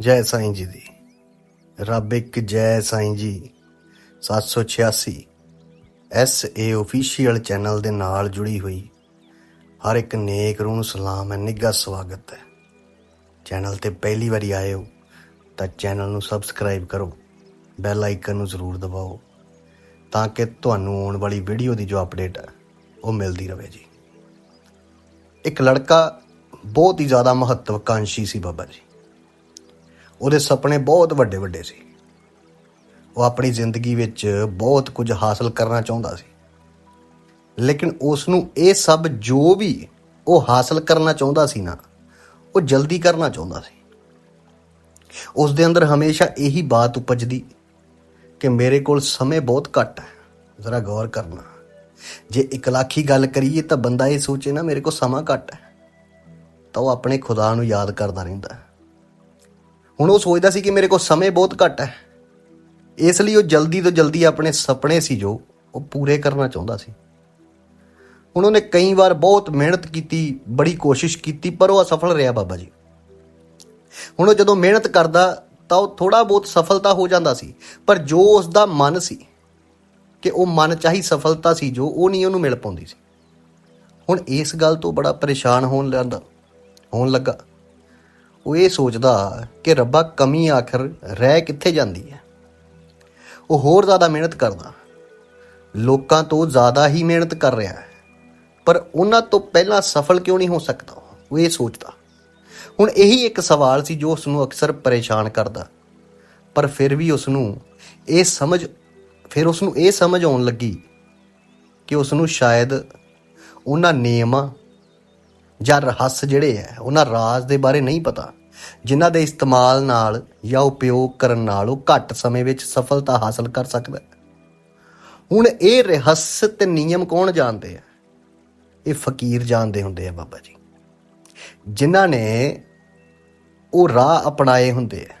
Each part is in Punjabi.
ਜੈ ਸਾਈਂ ਜੀ ਦੀ। ਰੱਬ ਇੱਕ ਜੈ ਸਾਈਂ ਜੀ। 786 ਐਸ ਏ ਅਫੀਸ਼ੀਅਲ ਚੈਨਲ ਦੇ ਨਾਲ ਜੁੜੀ ਹੋਈ। ਹਰ ਇੱਕ ਨੇਕ ਰੂਹ ਨੂੰ ਸਲਾਮ ਹੈ, ਨਿੱਘਾ ਸਵਾਗਤ ਹੈ। ਚੈਨਲ ਤੇ ਪਹਿਲੀ ਵਾਰੀ ਆਏ ਹੋ ਤਾਂ ਚੈਨਲ ਨੂੰ ਸਬਸਕ੍ਰਾਈਬ ਕਰੋ, ਬੈਲ ਆਈਕਨ ਨੂੰ ਜ਼ਰੂਰ ਦਬਾਓ ਤਾਂ ਕਿ ਤੁਹਾਨੂੰ ਆਉਣ ਵਾਲੀ ਵੀਡੀਓ ਦੀ ਜੋ ਅਪਡੇਟ ਹੈ, ਉਹ ਮਿਲਦੀ ਰਹੇ ਜੀ। ਇੱਕ ਲੜਕਾ ਬਹੁਤ ਹੀ ਜ਼ਿਆਦਾ ਮਹੱਤਵਕਾਂਸ਼ੀ ਸੀ ਬਾਬਾ ਜੀ। ਉਹਦੇ ਸੁਪਨੇ ਬਹੁਤ ਵੱਡੇ ਵੱਡੇ ਸੀ। ਉਹ ਆਪਣੀ ਜ਼ਿੰਦਗੀ ਵਿੱਚ ਬਹੁਤ ਕੁਝ ਹਾਸਲ ਕਰਨਾ ਚਾਹੁੰਦਾ ਸੀ। ਲੇਕਿਨ ਉਸ ਨੂੰ ਇਹ ਸਭ ਜੋ ਵੀ ਉਹ ਹਾਸਲ ਕਰਨਾ ਚਾਹੁੰਦਾ ਸੀ ਨਾ, ਉਹ ਜਲਦੀ ਕਰਨਾ ਚਾਹੁੰਦਾ ਸੀ। ਉਸ ਦੇ ਅੰਦਰ ਹਮੇਸ਼ਾ ਇਹੀ ਬਾਤ ਉਪਜਦੀ ਕਿ ਮੇਰੇ ਕੋਲ ਸਮੇਂ ਬਹੁਤ ਘੱਟ ਹੈ। ਜ਼ਰਾ ਗੌਰ ਕਰਨਾ। ਜੇ ਇਕਲਾਖੀ ਗੱਲ ਕਰੀਏ ਤਾਂ ਬੰਦਾ ਇਹ ਸੋਚੇ ਨਾ ਮੇਰੇ ਕੋਲ ਸਮਾਂ ਘੱਟ ਹੈ। ਤਾਂ ਉਹ ਆਪਣੇ ਖੁਦਾ ਨੂੰ ਯਾਦ ਕਰਦਾ ਰਹਿੰਦਾ ਹੈ। ਹੁਣ ਉਹ ਸੋਚਦਾ ਸੀ ਕਿ ਮੇਰੇ ਕੋਲ ਸਮੇਂ ਬਹੁਤ ਘੱਟ ਹੈ। ਇਸ ਲਈ ਉਹ ਜਲਦੀ ਤੋਂ ਜਲਦੀ ਆਪਣੇ ਸੁਪਨੇ ਸੀ ਜੋ ਉਹ ਪੂਰੇ ਕਰਨਾ ਚਾਹੁੰਦਾ ਸੀ। ਹੁਣ ਉਹਨੇ ਕਈ ਵਾਰ ਬਹੁਤ ਮਿਹਨਤ ਕੀਤੀ, ਬੜੀ ਕੋਸ਼ਿਸ਼ ਕੀਤੀ, ਪਰ ਉਹ ਅਸਫਲ ਰਿਹਾ ਬਾਬਾ ਜੀ। ਹੁਣ ਉਹ ਜਦੋਂ ਮਿਹਨਤ ਕਰਦਾ ਤਾਂ ਉਹ ਥੋੜਾ ਬਹੁਤ ਸਫਲਤਾ ਹੋ ਜਾਂਦਾ ਸੀ, ਪਰ ਜੋ ਉਸ ਦਾ ਮਨ ਸੀ ਕਿ ਉਹ ਮਨ ਚਾਹੀ ਸਫਲਤਾ ਸੀ ਜੋ ਉਹ ਨਹੀਂ ਉਹਨੂੰ ਮਿਲ ਪਾਉਂਦੀ ਸੀ। ਹੁਣ ਇਸ ਗੱਲ ਤੋਂ ਬੜਾ ਪਰੇਸ਼ਾਨ ਹੋਣ ਲੱਗਾ ਹੋਣ ਲੱਗਾ। ਉਹ ਇਹ ਸੋਚਦਾ ਕਿ ਰੱਬਾ ਕਮੀ ਆਖਰ ਰਹਿ ਕਿੱਥੇ ਜਾਂਦੀ ਹੈ। ਉਹ ਹੋਰ ਜ਼ਿਆਦਾ ਮਿਹਨਤ ਕਰਦਾ। ਲੋਕਾਂ ਤੋਂ ਜ਼ਿਆਦਾ ਹੀ ਮਿਹਨਤ ਕਰ ਰਿਹਾ ਹੈ। ਪਰ ਉਹਨਾਂ ਤੋਂ ਪਹਿਲਾਂ ਸਫਲ ਕਿਉਂ ਨਹੀਂ ਹੋ ਸਕਦਾ? ਉਹ ਇਹ ਸੋਚਦਾ। ਹੁਣ ਇਹੀ ਇੱਕ ਸਵਾਲ ਸੀ ਜੋ ਉਸ ਨੂੰ ਅਕਸਰ ਪਰੇਸ਼ਾਨ ਕਰਦਾ। ਪਰ ਫਿਰ ਵੀ ਉਸ ਨੂੰ ਇਹ ਸਮਝ ਫਿਰ ਉਸ ਨੂੰ ਇਹ ਸਮਝ ਆਉਣ ਲੱਗੀ ਕਿ ਉਸ ਨੂੰ ਸ਼ਾਇਦ ਉਹਨਾਂ ਨਿਯਮਾਂ ਜਾਂ ਰਹੱਸ ਜਿਹੜੇ ਹੈ ਉਹਨਾਂ ਰਾਜ਼ ਦੇ ਬਾਰੇ ਨਹੀਂ ਪਤਾ। ਜਿਨ੍ਹਾਂ ਦੇ ਇਸਤੇਮਾਲ ਨਾਲ ਜਾਂ ਉਪਯੋਗ ਕਰਨ ਨਾਲ ਉਹ ਘੱਟ ਸਮੇਂ ਵਿੱਚ ਸਫਲਤਾ ਹਾਸਲ ਕਰ ਸਕਦਾ ਹੈ ਹੁਣ ਇਹ ਰਹੱਸ ਤੇ ਨਿਯਮ ਕੌਣ ਜਾਣਦੇ ਆ ਇਹ ਫਕੀਰ ਜਾਣਦੇ ਹੁੰਦੇ ਆ ਬਾਬਾ ਜੀ। ਜਿਨ੍ਹਾਂ ਨੇ ਉਹ ਰਾਹ ਅਪਣਾਏ ਹੁੰਦੇ ਆ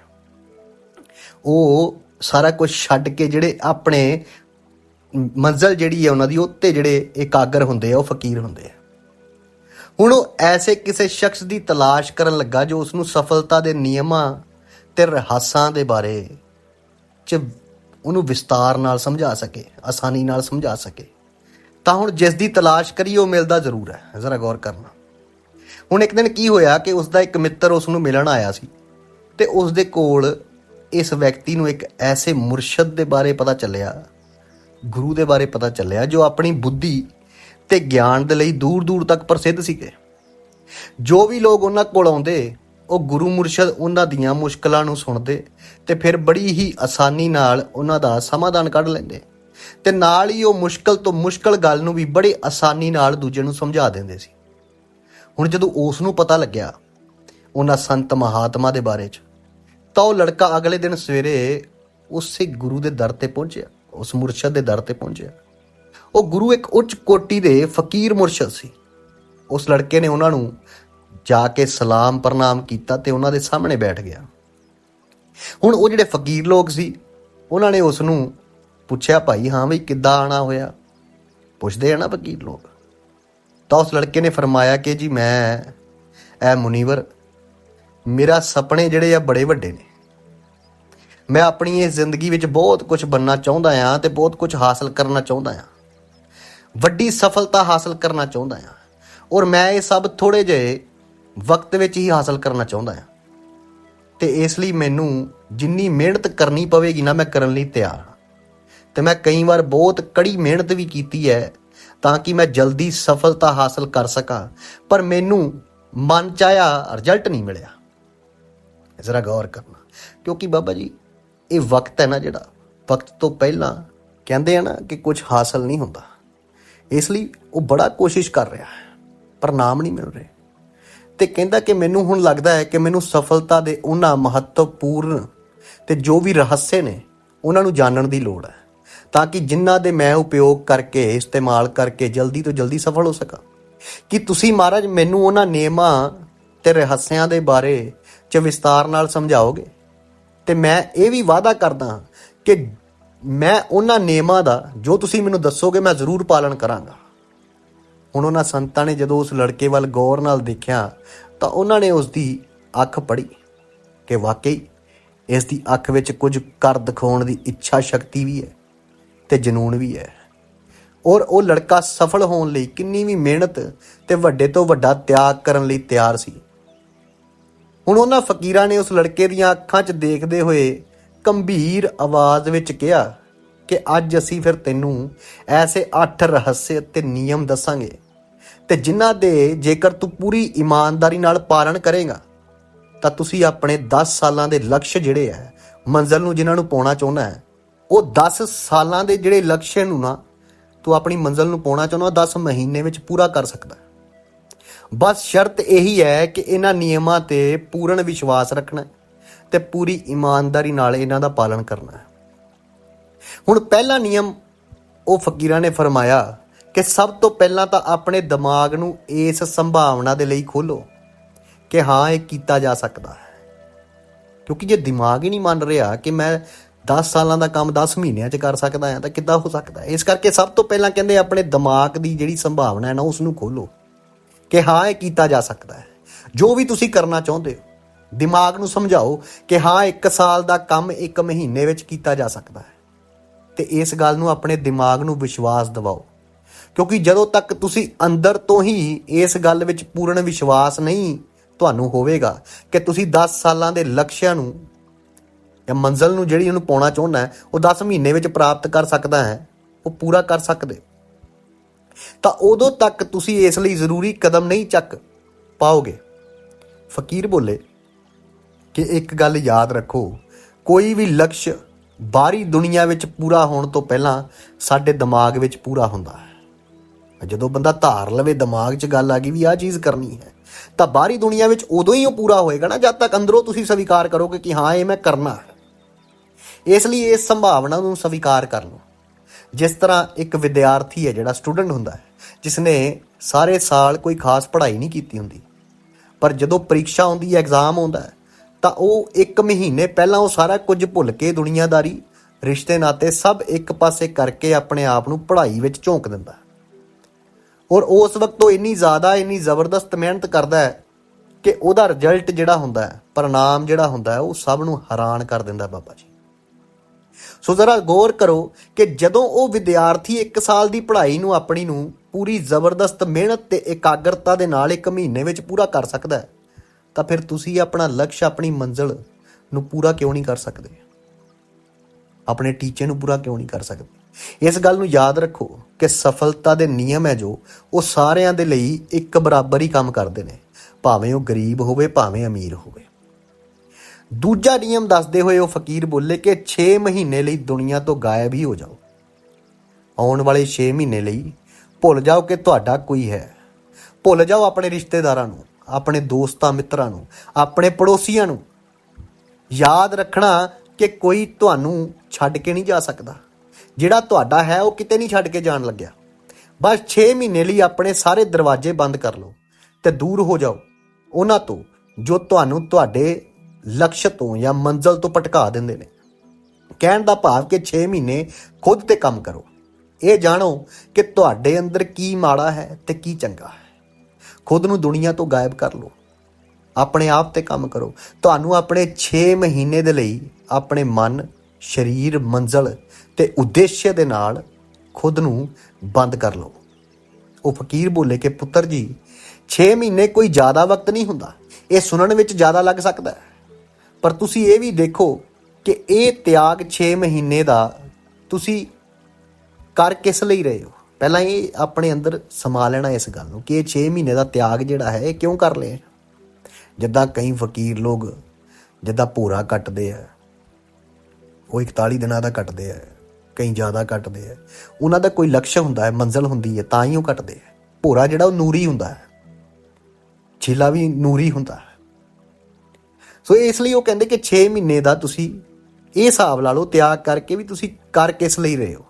ਉਹ ਸਾਰਾ ਕੁਝ ਛੱਡ ਕੇ ਜਿਹੜੇ ਆਪਣੇ ਮੰਜ਼ਲ ਜਿਹੜੀ ਹੈ ਉਹਨਾਂ ਦੀ ਉੱਤੇ ਜਿਹੜੇ ਇਕਾਗਰ ਹੁੰਦੇ ਆ ਉਹ ਫਕੀਰ ਹੁੰਦੇ ਆ ਹੁਣ ਉਹ ਐਸੇ ਕਿਸੇ ਸ਼ਖਸ ਦੀ ਤਲਾਸ਼ ਕਰਨ ਲੱਗਾ ਜੋ ਉਸ ਨੂੰ ਸਫਲਤਾ ਦੇ ਨਿਯਮਾਂ ਤੇ ਰਹੱਸਾਂ ਦੇ ਬਾਰੇ ਚ ਉਹਨੂੰ ਵਿਸਤਾਰ ਨਾਲ ਸਮਝਾ ਸਕੇ, ਆਸਾਨੀ ਨਾਲ ਸਮਝਾ ਸਕੇ। ਤਾਂ ਹੁਣ ਜਿਸ ਦੀ ਤਲਾਸ਼ ਕਰੀ ਉਹ ਮਿਲਦਾ ਜ਼ਰੂਰ ਹੈ। ਜ਼ਰਾ ਗੌਰ ਕਰਨਾ। ਹੁਣ ਇੱਕ ਦਿਨ ਕੀ ਹੋਇਆ ਕਿ ਉਸ ਦਾ ਇੱਕ ਮਿੱਤਰ ਉਸ ਨੂੰ ਮਿਲਣ ਆਇਆ ਸੀ ਤੇ ਉਸ ਦੇ ਕੋਲ ਇਸ ਵਿਅਕਤੀ ਨੂੰ ਇੱਕ ਐਸੇ ਮੁਰਸ਼ਦ ਦੇ ਬਾਰੇ ਪਤਾ ਚੱਲਿਆ, ਗੁਰੂ ਦੇ ਬਾਰੇ ਪਤਾ ਚੱਲਿਆ, ਜੋ ਆਪਣੀ ਬੁੱਧੀ ਤੇ ਗਿਆਨ ਦੇ ਲਈ ਦੂਰ ਦੂਰ ਤੱਕ ਪ੍ਰਸਿੱਧ ਸੀਗੇ। ਜੋ ਵੀ ਲੋਕ ਉਹਨਾਂ ਕੋਲ ਆਉਂਦੇ, ਉਹ ਗੁਰੂ ਮੁਰਸ਼ਦ ਉਹਨਾਂ ਦੀਆਂ ਮੁਸ਼ਕਲਾਂ ਨੂੰ ਸੁਣਦੇ ਤੇ ਫਿਰ ਬੜੀ ਹੀ ਆਸਾਨੀ ਨਾਲ ਉਹਨਾਂ ਦਾ ਸਮਾਧਾਨ ਕੱਢ ਲੈਂਦੇ ਤੇ ਨਾਲ ਹੀ ਉਹ ਮੁਸ਼ਕਲ ਤੋਂ ਮੁਸ਼ਕਲ ਗੱਲ ਨੂੰ ਵੀ ਬੜੇ ਆਸਾਨੀ ਨਾਲ ਦੂਜੇ ਨੂੰ ਸਮਝਾ ਦਿੰਦੇ ਸੀ। ਹੁਣ ਜਦੋਂ ਉਸ ਨੂੰ ਪਤਾ ਲੱਗਿਆ ਉਹਨਾਂ ਸੰਤ ਮਹਾਤਮਾ ਦੇ ਬਾਰੇ ਚ, ਤਾਂ ਉਹ ਲੜਕਾ ਅਗਲੇ ਦਿਨ ਸਵੇਰੇ ਉਸੇ ਗੁਰੂ ਦੇ ਦਰ ਤੇ ਪਹੁੰਚਿਆ, ਉਸ ਮੁਰਸ਼ਦ ਦੇ ਦਰ ਤੇ ਪਹੁੰਚਿਆ। ਉਹ ਗੁਰੂ ਇੱਕ ਉੱਚ ਕੋਟੀ ਦੇ ਫਕੀਰ ਮੁਰਸ਼ਦ ਸੀ। ਉਸ ਲੜਕੇ ਨੇ ਉਹਨਾਂ ਨੂੰ ਜਾ ਕੇ ਸਲਾਮ ਪ੍ਰਣਾਮ ਕੀਤਾ ਤੇ ਉਹਨਾਂ ਦੇ ਸਾਹਮਣੇ ਬੈਠ ਗਿਆ। ਹੁਣ ਉਹ ਜਿਹੜੇ ਫਕੀਰ ਲੋਕ ਸੀ, ਉਹਨਾਂ ਨੇ ਉਸ ਨੂੰ ਪੁੱਛਿਆ, ਭਾਈ, ਹਾਂ ਵੀ ਕਿੱਦਾਂ ਆਣਾ ਹੋਇਆ? ਪੁੱਛਦੇ ਆ ਨਾ ਫਕੀਰ ਲੋਕ। ਤਾਂ ਉਸ ਲੜਕੇ ਨੇ ਫਰਮਾਇਆ ਕਿ, ਜੀ, ਮੈਂ, ਐ ਮੁਨੀਵਰ, ਮੇਰਾ ਸੁਪਨੇ ਜਿਹੜੇ ਆ ਬੜੇ ਵੱਡੇ ਨੇ। ਮੈਂ ਆਪਣੀ ਇਹ ਜ਼ਿੰਦਗੀ ਵਿੱਚ ਬਹੁਤ ਕੁਝ ਬੰਨਣਾ ਚਾਹੁੰਦਾ ਆ ਤੇ ਬਹੁਤ ਕੁਝ ਹਾਸਲ ਕਰਨਾ ਚਾਹੁੰਦਾ ਆ। ਵੱਡੀ ਸਫਲਤਾ ਹਾਸਲ ਕਰਨਾ ਚਾਹੁੰਦਾ ਹਾਂ। ਔਰ ਮੈਂ ਇਹ ਸਭ ਥੋੜੇ ਜਿਹੇ ਵਕਤ ਵਿੱਚ ਹੀ ਹਾਸਲ ਕਰਨਾ ਚਾਹੁੰਦਾ ਹਾਂ। ਤੇ ਇਸ ਲਈ ਮੈਨੂੰ ਜਿੰਨੀ ਮਿਹਨਤ ਕਰਨੀ ਪਵੇਗੀ ਨਾ ਮੈਂ ਕਰਨ ਲਈ ਤਿਆਰ ਹਾਂ। ਤੇ ਮੈਂ ਕਈ ਵਾਰ ਬਹੁਤ ਕੜੀ ਮਿਹਨਤ ਵੀ ਕੀਤੀ ਹੈ ਤਾਂ ਕਿ ਮੈਂ ਜਲਦੀ ਸਫਲਤਾ ਹਾਸਲ ਕਰ ਸਕਾਂ। ਪਰ ਮੈਨੂੰ ਮਨ ਚਾਹਿਆ ਰਿਜ਼ਲਟ ਨਹੀਂ ਮਿਲਿਆ। ਜ਼ਰਾ ਗੌਰ ਕਰਨਾ। ਕਿਉਂਕਿ ਬਾਬਾ ਜੀ, ਇਹ ਵਕਤ ਹੈ ਨਾ ਜਿਹੜਾ, ਵਕਤ ਤੋਂ ਪਹਿਲਾਂ ਕਹਿੰਦੇ ਆ ਨਾ ਕਿ ਕੁਝ ਹਾਸਲ ਨਹੀਂ ਹੁੰਦਾ। ਇਸ ਲਈ ਉਹ ਬੜਾ ਕੋਸ਼ਿਸ਼ ਕਰ ਰਿਹਾ ਹੈ, ਪਰ ਨਾਮ ਨਹੀਂ ਮਿਲ ਰਹੇ। ਤੇ ਕਹਿੰਦਾ ਕਿ ਮੈਨੂੰ ਹੁਣ ਲੱਗਦਾ ਹੈ ਕਿ ਮੈਨੂੰ ਸਫਲਤਾ ਦੇ ਉਹਨਾਂ ਮਹੱਤਵਪੂਰਨ ਤੇ ਜੋ ਵੀ ਰਹੱਸੇ ਨੇ, ਉਹਨਾਂ ਨੂੰ ਜਾਣਨ ਦੀ ਲੋੜ ਹੈ, ਤਾਂ ਕਿ ਜਿਨ੍ਹਾਂ ਦੇ ਮੈਂ ਉਪਯੋਗ ਕਰਕੇ, ਇਸਤੇਮਾਲ ਕਰਕੇ ਜਲਦੀ ਤੋਂ ਜਲਦੀ ਸਫਲ ਹੋ ਸਕਾਂ। ਕਿ ਤੁਸੀਂ ਮਹਾਰਾਜ ਮੈਨੂੰ ਉਹਨਾਂ ਨਿਯਮਾਂ ਤੇ ਰਹੱਸਿਆਂ ਦੇ ਬਾਰੇ ਚ ਵਿਸਤਾਰ ਨਾਲ ਸਮਝਾਓਗੇ? ਤੇ ਮੈਂ ਇਹ ਵੀ ਵਾਅਦਾ ਕਰਦਾ ਹਾਂ ਕਿ ਮੈਂ ਉਹਨਾਂ ਨਿਯਮਾਂ ਦਾ, ਜੋ ਤੁਸੀਂ ਮੈਨੂੰ ਦੱਸੋਗੇ ਮੈਂ ਜ਼ਰੂਰ ਪਾਲਣ ਕਰਾਂਗਾ। ਹੁਣ ਉਹਨਾਂ ਸੰਤਾਂ ਨੇ ਜਦੋਂ ਉਸ ਲੜਕੇ ਵੱਲ ਗੌਰ ਨਾਲ ਦੇਖਿਆ, ਤਾਂ ਉਹਨਾਂ ਨੇ ਉਸ ਦੀ ਅੱਖ ਪੜੀ ਕਿ ਵਾਕਈ ਇਸ ਦੀ ਅੱਖ ਵਿੱਚ ਕੁਝ ਕਰ ਦਿਖਾਉਣ ਦੀ ਇੱਛਾ ਸ਼ਕਤੀ ਵੀ ਹੈ ਤੇ ਜਨੂਨ ਵੀ ਹੈ। ਔਰ ਉਹ ਲੜਕਾ ਸਫਲ ਹੋਣ ਲਈ ਕਿੰਨੀ ਵੀ ਮਿਹਨਤ ਤੇ ਵੱਡੇ ਤੋਂ ਵੱਡਾ ਤਿਆਗ ਕਰਨ ਲਈ ਤਿਆਰ ਸੀ। ਹੁਣ ਉਹਨਾਂ ਫਕੀਰਾਂ ਨੇ ਉਸ ਲੜਕੇ ਦੀਆਂ ਅੱਖਾਂ 'ਚ ਦੇਖਦੇ ਹੋਏ ਗੰਭੀਰ ਆਵਾਜ਼ ਵਿੱਚ ਕਿਹਾ ਕਿ ਅੱਜ ਅਸੀਂ ਫਿਰ ਤੈਨੂੰ ਐਸੇ ਅੱਠ ਰਹੱਸ ਤੇ ਨਿਯਮ ਦੱਸਾਂਗੇ ਤੇ ਜਿਨ੍ਹਾਂ ਦੇ ਜੇਕਰ ਤੂੰ ਪੂਰੀ ਇਮਾਨਦਾਰੀ ਨਾਲ ਪਾਲਣ ਕਰੇਗਾ, ਤਾਂ ਤੁਸੀਂ ਆਪਣੇ 10 ਸਾਲਾਂ ਦੇ ਲਕਸ਼ ਜਿਹੜੇ ਹੈ ਮੰਜ਼ਲ ਨੂੰ ਜਿਨ੍ਹਾਂ ਨੂੰ ਪਾਉਣਾ ਚਾਹੁੰਦਾ ਹੈ, ਉਹ 10 ਸਾਲਾਂ ਦੇ ਜਿਹੜੇ ਲਕਸ਼ ਨੂੰ ਨਾ, ਤੂੰ ਆਪਣੀ ਮੰਜ਼ਲ ਨੂੰ ਪਾਉਣਾ ਚਾਹੁੰਦਾ 10 ਮਹੀਨੇ ਵਿੱਚ ਪੂਰਾ ਕਰ ਸਕਦਾ ਬਸ ਸ਼ਰਤ ਇਹੀ ਹੈ ਕਿ ਇਹਨਾਂ ਨਿਯਮਾਂ ਤੇ ਪੂਰਨ ਵਿਸ਼ਵਾਸ ਰੱਖਣਾ ਹੈ। ਤੇ ਪੂਰੀ ਇਮਾਨਦਾਰੀ ਨਾਲ ਇਹਨਾਂ ਦਾ ਪਾਲਣ ਕਰਨਾ ਹੈ। ਹੁਣ ਪਹਿਲਾ ਨਿਯਮ ਉਹ ਫਕੀਰਾਂ ਨੇ ਫਰਮਾਇਆ ਕਿ ਸਭ ਤੋਂ ਪਹਿਲਾਂ ਤਾਂ ਆਪਣੇ ਦਿਮਾਗ ਨੂੰ ਇਸ ਸੰਭਾਵਨਾ ਦੇ ਲਈ ਖੋਲੋ ਕਿ ਹਾਂ, ਇਹ ਕੀਤਾ ਜਾ ਸਕਦਾ ਹੈ। ਕਿਉਂਕਿ ਜੇ ਦਿਮਾਗ ਹੀ ਨਹੀਂ ਮੰਨ ਰਿਹਾ ਕਿ ਮੈਂ 10 ਸਾਲਾਂ ਦਾ ਕੰਮ 10 ਮਹੀਨਿਆਂ 'ਚ ਕਰ ਸਕਦਾ ਹਾਂ, ਤਾਂ ਕਿੱਦਾਂ ਹੋ ਸਕਦਾ ਇਸ ਕਰਕੇ ਸਭ ਤੋਂ ਪਹਿਲਾਂ ਕਹਿੰਦੇ ਆਪਣੇ ਦਿਮਾਗ ਦੀ ਜਿਹੜੀ ਸੰਭਾਵਨਾ ਹੈ ਨਾ, ਉਸ ਨੂੰ ਖੋਲੋ ਕਿ ਹਾਂ, ਇਹ ਕੀਤਾ ਜਾ ਸਕਦਾ ਹੈ। ਜੋ ਵੀ ਤੁਸੀਂ ਕਰਨਾ ਚਾਹੁੰਦੇ ਹੋ ਦਿਮਾਗ ਨੂੰ ਸਮਝਾਓ ਕਿ ਹਾਂ 1 ਸਾਲ ਦਾ ਕੰਮ 1 ਮਹੀਨੇ ਵਿੱਚ ਕੀਤਾ ਜਾ ਸਕਦਾ ਹੈ। ਤੇ ਇਸ ਗੱਲ ਨੂੰ ਆਪਣੇ ਦਿਮਾਗ ਨੂੰ ਵਿਸ਼ਵਾਸ ਦਿਵਾਓ। ਕਿਉਂਕਿ ਜਦੋਂ ਤੱਕ ਤੁਸੀਂ ਅੰਦਰ ਤੋਂ ਹੀ ਇਸ ਗੱਲ ਵਿੱਚ ਪੂਰਨ ਵਿਸ਼ਵਾਸ ਨਹੀਂ ਤੁਹਾਨੂੰ ਹੋਵੇਗਾ ਕਿ ਤੁਸੀਂ 10 ਸਾਲਾਂ ਦੇ ਲਕਸ਼ਿਆਂ ਨੂੰ ਜਾਂ ਮੰਜ਼ਲ ਨੂੰ ਜਿਹੜੀ ਉਹਨੂੰ ਪਾਉਣਾ ਚਾਹੁੰਦਾ ਹੈ, ਉਹ 10 ਮਹੀਨੇ ਵਿੱਚ ਪ੍ਰਾਪਤ ਕਰ ਸਕਦਾ ਹੈ, ਉਹ ਪੂਰਾ ਕਰ ਸਕਦੇ। ਤਾਂ ਉਦੋਂ ਤੱਕ ਤੁਸੀਂ ਇਸ ਲਈ ਜ਼ਰੂਰੀ ਕਦਮ ਨਹੀਂ ਚੱਕ ਪਾਓਗੇ। ਫਕੀਰ ਬੋਲੇ ਕਿ ਇੱਕ ਗੱਲ ਯਾਦ ਰੱਖੋ, ਕੋਈ ਵੀ ਲਕਸ਼ ਬਾਹਰੀ ਦੁਨੀਆ ਵਿੱਚ ਪੂਰਾ ਹੋਣ ਤੋਂ ਪਹਿਲਾਂ ਸਾਡੇ ਦਿਮਾਗ ਵਿੱਚ ਪੂਰਾ ਹੁੰਦਾ ਹੈ। ਜਦੋਂ ਬੰਦਾ ਧਾਰ ਲਵੇ, ਦਿਮਾਗ 'ਚ ਗੱਲ ਆ ਗਈ ਵੀ ਆਹ ਚੀਜ਼ ਕਰਨੀ ਹੈ, ਤਾਂ ਬਾਹਰੀ ਦੁਨੀਆ ਵਿੱਚ ਉਦੋਂ ਹੀ ਉਹ ਪੂਰਾ ਹੋਏਗਾ ਨਾ, ਜਦ ਤੱਕ ਅੰਦਰੋਂ ਤੁਸੀਂ ਸਵੀਕਾਰ ਕਰੋਗੇ ਕਿ ਹਾਂ, ਇਹ ਮੈਂ ਕਰਨਾ ਹੈ। ਇਸ ਲਈ ਇਸ ਸੰਭਾਵਨਾ ਨੂੰ ਸਵੀਕਾਰ ਕਰ ਲਓ। ਜਿਸ ਤਰ੍ਹਾਂ ਇੱਕ ਵਿਦਿਆਰਥੀ ਹੈ ਜਿਹੜਾ ਸਟੂਡੈਂਟ ਹੁੰਦਾ ਹੈ ਜਿਸ ਨੇ ਸਾਰੇ ਸਾਲ ਕੋਈ ਖਾਸ ਪੜ੍ਹਾਈ ਨਹੀਂ ਕੀਤੀ ਹੁੰਦੀ, ਪਰ ਜਦੋਂ ਪ੍ਰੀਖਿਆ ਆਉਂਦੀ ਹੈ, ਐਗਜ਼ਾਮ ਆਉਂਦਾ ਹੈ ਤਾਂ ਉਹ ਇੱਕ ਮਹੀਨੇ ਪਹਿਲਾਂ ਉਹ ਸਾਰਾ ਕੁਝ ਭੁੱਲ ਕੇ ਦੁਨੀਆਦਾਰੀ, ਰਿਸ਼ਤੇ ਨਾਤੇ ਸਭ ਇੱਕ ਪਾਸੇ ਕਰਕੇ ਆਪਣੇ ਆਪ ਨੂੰ ਪੜ੍ਹਾਈ ਵਿੱਚ ਝੋਂਕ ਦਿੰਦਾ ਔਰ ਉਸ ਵਕਤ ਉਹ ਇੰਨੀ ਜ਼ਿਆਦਾ, ਇੰਨੀ ਜ਼ਬਰਦਸਤ ਮਿਹਨਤ ਕਰਦਾ ਹੈ ਕਿ ਉਹਦਾ ਰਿਜ਼ਲਟ ਜਿਹੜਾ ਹੁੰਦਾ ਹੈ, ਪਰਿਣਾਮ ਜਿਹੜਾ ਹੁੰਦਾ ਹੈ, ਉਹ ਸਭ ਨੂੰ ਹੈਰਾਨ ਕਰ ਦਿੰਦਾ ਬਾਬਾ ਜੀ। ਸੋ ਜ਼ਰਾ ਗੌਰ ਕਰੋ ਕਿ ਜਦੋਂ ਉਹ ਵਿਦਿਆਰਥੀ 1 ਸਾਲ ਦੀ ਪੜ੍ਹਾਈ ਨੂੰ ਆਪਣੀ ਨੂੰ ਪੂਰੀ ਜ਼ਬਰਦਸਤ ਮਿਹਨਤ ਤੇ ਇਕਾਗਰਤਾ ਦੇ ਨਾਲ 1 ਮਹੀਨੇ ਵਿੱਚ ਪੂਰਾ ਕਰ ਸਕਦਾ ਹੈ ਤਾਂ ਫਿਰ ਤੁਸੀਂ ਆਪਣਾ ਲਕਸ਼, ਆਪਣੀ ਮੰਜ਼ਿਲ ਨੂੰ ਪੂਰਾ ਕਿਉਂ ਨਹੀਂ ਕਰ ਸਕਦੇ? ਆਪਣੇ ਟੀਚੇ ਨੂੰ ਪੂਰਾ ਕਿਉਂ ਨਹੀਂ ਕਰ ਸਕਦੇ? ਇਸ ਗੱਲ ਨੂੰ ਯਾਦ ਰੱਖੋ ਕਿ ਸਫਲਤਾ ਦੇ ਨਿਯਮ ਹੈ ਜੋ, ਉਹ ਸਾਰਿਆਂ ਦੇ ਲਈ ਇੱਕ ਬਰਾਬਰ ਹੀ ਕੰਮ ਕਰਦੇ ਨੇ। ਭਾਵੇਂ ਉਹ ਗਰੀਬ ਹੋਵੇ, ਭਾਵੇਂ ਅਮੀਰ ਹੋਵੇ। ਦੂਜਾ ਨਿਯਮ ਦੱਸਦੇ ਹੋਏ ਉਹ ਫਕੀਰ ਬੋਲੇ ਕਿ 6 ਮਹੀਨੇ ਲਈ ਦੁਨੀਆ ਤੋਂ ਗਾਇਬ ਹੀ ਹੋ ਜਾਓ। ਆਉਣ ਵਾਲੇ 6 ਮਹੀਨੇ ਲਈ ਭੁੱਲ ਜਾਓ ਕਿ ਤੁਹਾਡਾ ਕੋਈ ਹੈ। ਭੁੱਲ ਜਾਓ ਆਪਣੇ ਰਿਸ਼ਤੇਦਾਰਾਂ ਨੂੰ। ਆਪਣੇ ਦੋਸਤਾਂ ਮਿੱਤਰਾਂ ਨੂੰ, ਆਪਣੇ ਪੜੋਸੀਆਂ ਨੂੰ। ਯਾਦ ਰੱਖਣਾ ਕਿ ਕੋਈ ਤੁਹਾਨੂੰ ਛੱਡ ਕੇ ਨਹੀਂ ਜਾ ਸਕਦਾ। ਜਿਹੜਾ ਤੁਹਾਡਾ ਹੈ, ਉਹ ਕਿਤੇ ਨਹੀਂ ਛੱਡ ਕੇ ਜਾਣ ਲੱਗਿਆ। ਬਸ 6 ਮਹੀਨੇ ਲਈ ਆਪਣੇ ਸਾਰੇ ਦਰਵਾਜ਼ੇ ਬੰਦ ਕਰ ਲਓ ਤੇ ਦੂਰ ਹੋ ਜਾਓ। ਉਹਨਾਂ ਤੋਂ ਜੋ ਤੁਹਾਨੂੰ ਤੁਹਾਡੇ ਲਕਸ਼ ਤੋਂ ਜਾਂ ਮੰਜ਼ਲ ਤੋਂ ਭਟਕਾ ਦਿੰਦੇ ਨੇ। ਕਹਿਣ ਦਾ ਭਾਵ ਕਿ 6 ਮਹੀਨੇ ਖੁਦ ਤੇ ਕੰਮ ਕਰੋ। ਇਹ ਜਾਣੋ ਕਿ ਤੁਹਾਡੇ ਅੰਦਰ ਕੀ ਮਾੜਾ ਹੈ ਤੇ ਕੀ ਚੰਗਾ ਹੈ। ਖੁਦ ਨੂੰ ਦੁਨੀਆ ਤੋਂ ਗਾਇਬ ਕਰ ਲਓ। ਆਪਣੇ ਆਪ ਤੇ ਕੰਮ ਕਰੋ। ਤੁਹਾਨੂੰ ਆਪਣੇ 6 ਮਹੀਨੇ ਦੇ ਲਈ ਆਪਣੇ ਮਨ, ਸਰੀਰ, ਮੰਜ਼ਲ ਤੇ ਉਦੇਸ਼ ਦੇ ਨਾਲ ਖੁਦ ਨੂੰ ਬੰਦ ਕਰ ਲਓ। ਉਹ ਫਕੀਰ ਬੋਲੇ ਕਿ, ਪੁੱਤਰ ਜੀ 6 ਮਹੀਨੇ ਕੋਈ ਜ਼ਿਆਦਾ ਵਕਤ ਨਹੀਂ ਹੁੰਦਾ। ਇਹ ਸੁਣਨ ਵਿੱਚ ਜ਼ਿਆਦਾ ਲੱਗ ਸਕਦਾ ਪਰ ਤੁਸੀਂ ਇਹ ਵੀ ਦੇਖੋ ਕਿ ਇਹ ਤਿਆਗ 6 ਮਹੀਨੇ ਦਾ ਤੁਸੀਂ ਕਰ ਕਿਸ ਲਈ ਰਹੇ ਹੋ? ਪਹਿਲਾਂ ਇਹ ਆਪਣੇ ਅੰਦਰ ਸਮਾ ਲੈਣਾ ਇਸ ਗੱਲ ਨੂੰ ਕਿ ਇਹ 6 ਮਹੀਨੇ ਦਾ ਤਿਆਗ ਜਿਹੜਾ ਹੈ, ਇਹ ਕਿਉਂ ਕਰ ਲਿਆ ਜਿੱਦਾਂ ਕਈ ਫਕੀਰ ਲੋਕ ਜਿੱਦਾਂ ਭੂਰਾ ਕੱਟਦੇ ਆ, ਉਹ 41 ਦਿਨਾਂ ਦਾ ਕੱਟਦੇ ਆ, ਕਈ ਜ਼ਿਆਦਾ ਕੱਟਦੇ ਆ। ਉਹਨਾਂ ਦਾ ਕੋਈ ਲਕਸ਼ ਹੁੰਦਾ ਹੈ, ਮੰਜ਼ਲ ਹੁੰਦੀ ਹੈ, ਤਾਂ ਹੀ ਉਹ ਕੱਟਦੇ ਆ। ਭੂਰਾ ਜਿਹੜਾ ਉਹ ਨੂਰੀ ਹੁੰਦਾ ਹੈ, ਛਿਲਾ ਵੀ ਨੂਰੀ ਹੁੰਦਾ ਹੈ। ਸੋ ਇਸ ਲਈ ਉਹ ਕਹਿੰਦੇ ਕਿ 6 ਮਹੀਨੇ ਦਾ ਤੁਸੀਂ ਇਹ ਹਿਸਾਬ ਲਾ ਲਓ, ਤਿਆਗ ਕਰਕੇ ਵੀ ਤੁਸੀਂ ਕਰ ਕਿਸ ਲਈ ਰਹੇ ਹੋ?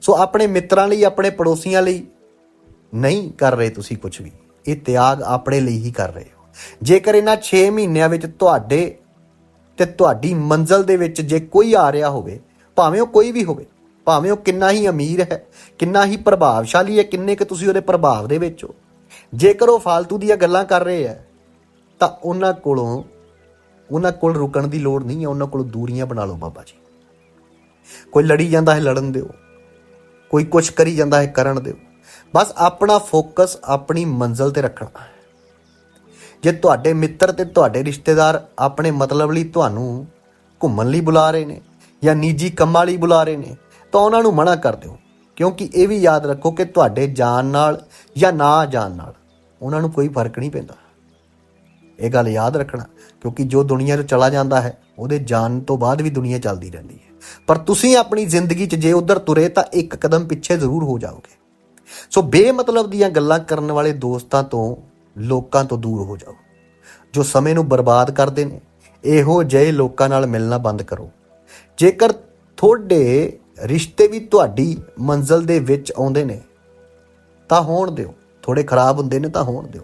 ਸੋ ਆਪਣੇ ਮਿੱਤਰਾਂ ਲਈ, ਆਪਣੇ ਪੜੋਸੀਆਂ ਲਈ ਨਹੀਂ ਕਰ ਰਹੇ ਤੁਸੀਂ ਕੁਝ ਵੀ। ਇਹ ਤਿਆਗ ਆਪਣੇ ਲਈ ਹੀ ਕਰ ਰਹੇ ਹੋ। ਜੇਕਰ ਇਹਨਾਂ 6 ਮਹੀਨਿਆਂ ਵਿੱਚ ਤੁਹਾਡੇ ਤੇ ਤੁਹਾਡੀ ਮੰਜ਼ਲ ਦੇ ਵਿੱਚ ਜੇ ਕੋਈ ਆ ਰਿਹਾ ਹੋਵੇ, ਭਾਵੇਂ ਉਹ ਕੋਈ ਵੀ ਹੋਵੇ, ਭਾਵੇਂ ਉਹ ਕਿੰਨਾ ਹੀ ਅਮੀਰ ਹੈ, ਕਿੰਨਾ ਹੀ ਪ੍ਰਭਾਵਸ਼ਾਲੀ ਹੈ, ਕਿੰਨੇ ਕਿ ਤੁਸੀਂ ਉਹਦੇ ਪ੍ਰਭਾਵ ਦੇ ਵਿੱਚ ਹੋ, ਜੇਕਰ ਉਹ ਫालतू ਦੀਆਂ ਗੱਲਾਂ ਕਰ ਰਹੇ ਹੈ, ਤਾਂ ਉਹਨਾਂ ਕੋਲੋਂ, ਉਹਨਾਂ ਕੋਲ ਰੁਕਣ ਦੀ ਲੋੜ ਨਹੀਂ ਹੈ, ਉਹਨਾਂ ਕੋਲ ਦੂਰੀਆਂ ਬਣਾ ਲਓ ਬਾਬਾ ਜੀ। ਕੋਈ ਲੜੀ ਜਾਂਦਾ ਹੈ, ਲੜਨ ਦਿਓ। ਕੋਈ ਕੁਛ ਕਰੀ ਜਾਂਦਾ ਹੈ ਕਰਨ ਦਿਓ ਬਸ ਆਪਣਾ ਫੋਕਸ ਆਪਣੀ ਮੰਜ਼ਲ ਤੇ ਰੱਖਣਾ ਜੇ ਤੁਹਾਡੇ ਮਿੱਤਰ ਤੇ ਤੁਹਾਡੇ ਰਿਸ਼ਤੇਦਾਰ ਆਪਣੇ ਮਤਲਬ ਲਈ ਤੁਹਾਨੂੰ ਘੁੰਮਣ ਲਈ ਬੁਲਾ ਰਹੇ ਨੇ ਜਾਂ ਨਿੱਜੀ ਕੰਮਾਂ ਲਈ ਬੁਲਾ ਰਹੇ ਨੇ, ਤਾਂ ਉਹਨਾਂ ਨੂੰ ਮਨਾ ਕਰ ਦਿਓ। ਕਿਉਂਕਿ ਇਹ ਵੀ ਯਾਦ ਰੱਖੋ ਕਿ ਤੁਹਾਡੇ ਜਾਣ ਨਾਲ ਜਾਂ ਨਾ ਜਾਣ ਨਾਲ ਉਹਨਾਂ ਨੂੰ ਕੋਈ ਫ਼ਰਕ ਨਹੀਂ ਪੈਂਦਾ। ਇਹ ਗੱਲ ਯਾਦ ਰੱਖਣਾ, ਕਿਉਂਕਿ ਜੋ ਦੁਨੀਆ ਤੋਂ ਚਲਾ ਜਾਂਦਾ ਹੈ, ਉਹਦੇ ਜਾਣ ਤੋਂ ਬਾਅਦ ਵੀ ਦੁਨੀਆ ਚੱਲਦੀ ਰਹਿੰਦੀ ਹੈ। ਪਰ ਤੁਸੀਂ ਆਪਣੀ ਜ਼ਿੰਦਗੀ 'ਚ ਜੇ ਉਧਰ ਤੁਰੇ ਤਾਂ ਇੱਕ ਕਦਮ ਪਿੱਛੇ ਜ਼ਰੂਰ ਹੋ ਜਾਓਗੇ। ਸੋ ਬੇਮਤਲਬ ਦੀਆਂ ਗੱਲਾਂ ਕਰਨ ਵਾਲੇ ਦੋਸਤਾਂ ਤੋਂ, ਲੋਕਾਂ ਤੋਂ ਦੂਰ ਹੋ ਜਾਓ। ਜੋ ਸਮੇਂ ਨੂੰ ਬਰਬਾਦ ਕਰਦੇ ਨੇ, ਇਹੋ ਜਿਹੇ ਲੋਕਾਂ ਨਾਲ ਮਿਲਣਾ ਬੰਦ ਕਰੋ। ਜੇਕਰ ਤੁਹਾਡੇ ਰਿਸ਼ਤੇ ਵੀ ਤੁਹਾਡੀ ਮੰਜ਼ਲ ਦੇ ਵਿੱਚ ਆਉਂਦੇ ਨੇ, ਤਾਂ ਹੋਣ ਦਿਓ। ਥੋੜੇ ਖਰਾਬ ਹੁੰਦੇ ਨੇ ਤਾਂ ਹੋਣ ਦਿਓ।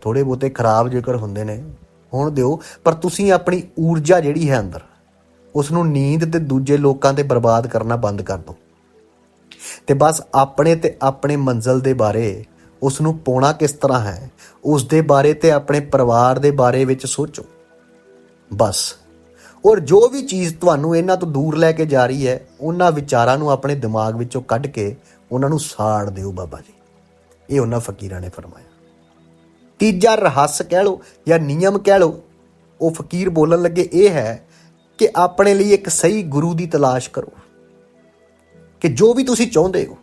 ਥੋੜੇ ਬਹੁਤੇ ਖਰਾਬ ਜੇਕਰ ਹੁੰਦੇ ਨੇ, ਹੋਣ ਦਿਓ, ਪਰ ਤੁਸੀਂ ਆਪਣੀ ਊਰਜਾ ਜਿਹੜੀ ਹੈ ਅੰਦਰ ਉਸ ਨੂੰ ਨੀਂਦ ਤੇ ਦੂਜੇ ਲੋਕਾਂ ਤੇ ਬਰਬਾਦ ਕਰਨਾ ਬੰਦ ਕਰ ਦਿਓ। ਤੇ ਬਸ ਆਪਣੇ ਤੇ ਆਪਣੇ ਮੰਜ਼ਲ ਦੇ ਬਾਰੇ ਉਸ ਨੂੰ ਪਾਉਣਾ ਕਿਸ ਤਰ੍ਹਾਂ ਹੈ ਉਸ ਦੇ ਬਾਰੇ ਤੇ ਆਪਣੇ ਪਰਿਵਾਰ ਦੇ ਬਾਰੇ ਵਿੱਚ ਸੋਚੋ। ਬਸ। ਔਰ ਜੋ ਵੀ ਚੀਜ਼ ਤੁਹਾਨੂੰ ਇਹਨਾਂ ਤੋਂ ਦੂਰ ਲੈ ਕੇ ਜਾ ਰਹੀ ਹੈ, ਉਹਨਾਂ ਵਿਚਾਰਾਂ ਨੂੰ ਆਪਣੇ ਦਿਮਾਗ ਵਿੱਚੋਂ ਕੱਢ ਕੇ ਉਹਨਾਂ ਨੂੰ ਸਾੜ ਦਿਓ ਬਾਬਾ ਜੀ। ਇਹ ਉਹਨਾਂ ਫਕੀਰਾਂ ਨੇ ਫਰਮਾਇਆ। ਤੀਜਾ ਰਹੱਸ ਕਹਿ ਲਓ ਜਾਂ ਨਿਯਮ ਕਹਿ ਲਓ, ਉਹ ਫਕੀਰ ਬੋਲਣ ਲੱਗੇ ਇਹ ਹੈ ਕਿ ਆਪਣੇ ਲਈ ਇੱਕ ਸਹੀ ਗੁਰੂ ਦੀ ਤਲਾਸ਼ ਕਰੋ। ਕਿ ਜੋ ਵੀ ਤੁਸੀਂ ਚਾਹੁੰਦੇ ਹੋ,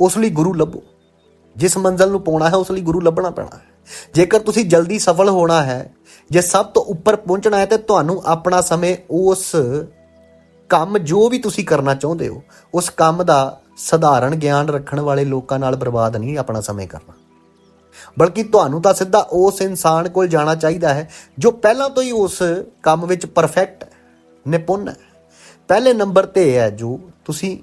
ਉਸ ਲਈ ਗੁਰੂ ਲੱਭੋ। ਜਿਸ ਮੰਜ਼ਲ ਨੂੰ ਪਾਉਣਾ ਹੈ, ਉਸ ਲਈ ਗੁਰੂ ਲੱਭਣਾ ਪੈਣਾ ਹੈ। ਜੇਕਰ ਤੁਸੀਂ ਜਲਦੀ ਸਫਲ ਹੋਣਾ ਹੈ, ਜੇ ਸਭ ਤੋਂ ਉੱਪਰ ਪਹੁੰਚਣਾ ਹੈ, ਤੇ ਤੁਹਾਨੂੰ ਆਪਣਾ ਸਮੇਂ ਉਸ ਕੰਮ ਜੋ ਵੀ ਤੁਸੀਂ ਕਰਨਾ ਚਾਹੁੰਦੇ ਹੋ, ਉਸ ਕੰਮ ਦਾ ਸਧਾਰਨ ਗਿਆਨ ਰੱਖਣ ਵਾਲੇ ਲੋਕਾਂ ਨਾਲ ਬਰਬਾਦ ਨਹੀਂ ਆਪਣਾ ਸਮੇਂ ਕਰਨਾ। ਬਲਕਿ ਤੁਹਾਨੂੰ ਤਾਂ ਸਿੱਧਾ ਉਸ ਇਨਸਾਨ ਕੋਲ ਜਾਣਾ ਚਾਹੀਦਾ ਹੈ, ਜੋ ਪਹਿਲਾਂ ਤੋਂ ਹੀ ਉਸ ਕੰਮ ਵਿੱਚ ਪਰਫੈਕਟ ਨਿਪੁੰਨ ਹੈ। ਪਹਿਲੇ ਨੰਬਰ ਤੇ ਇਹ ਹੈ, ਜੋ ਤੁਸੀਂ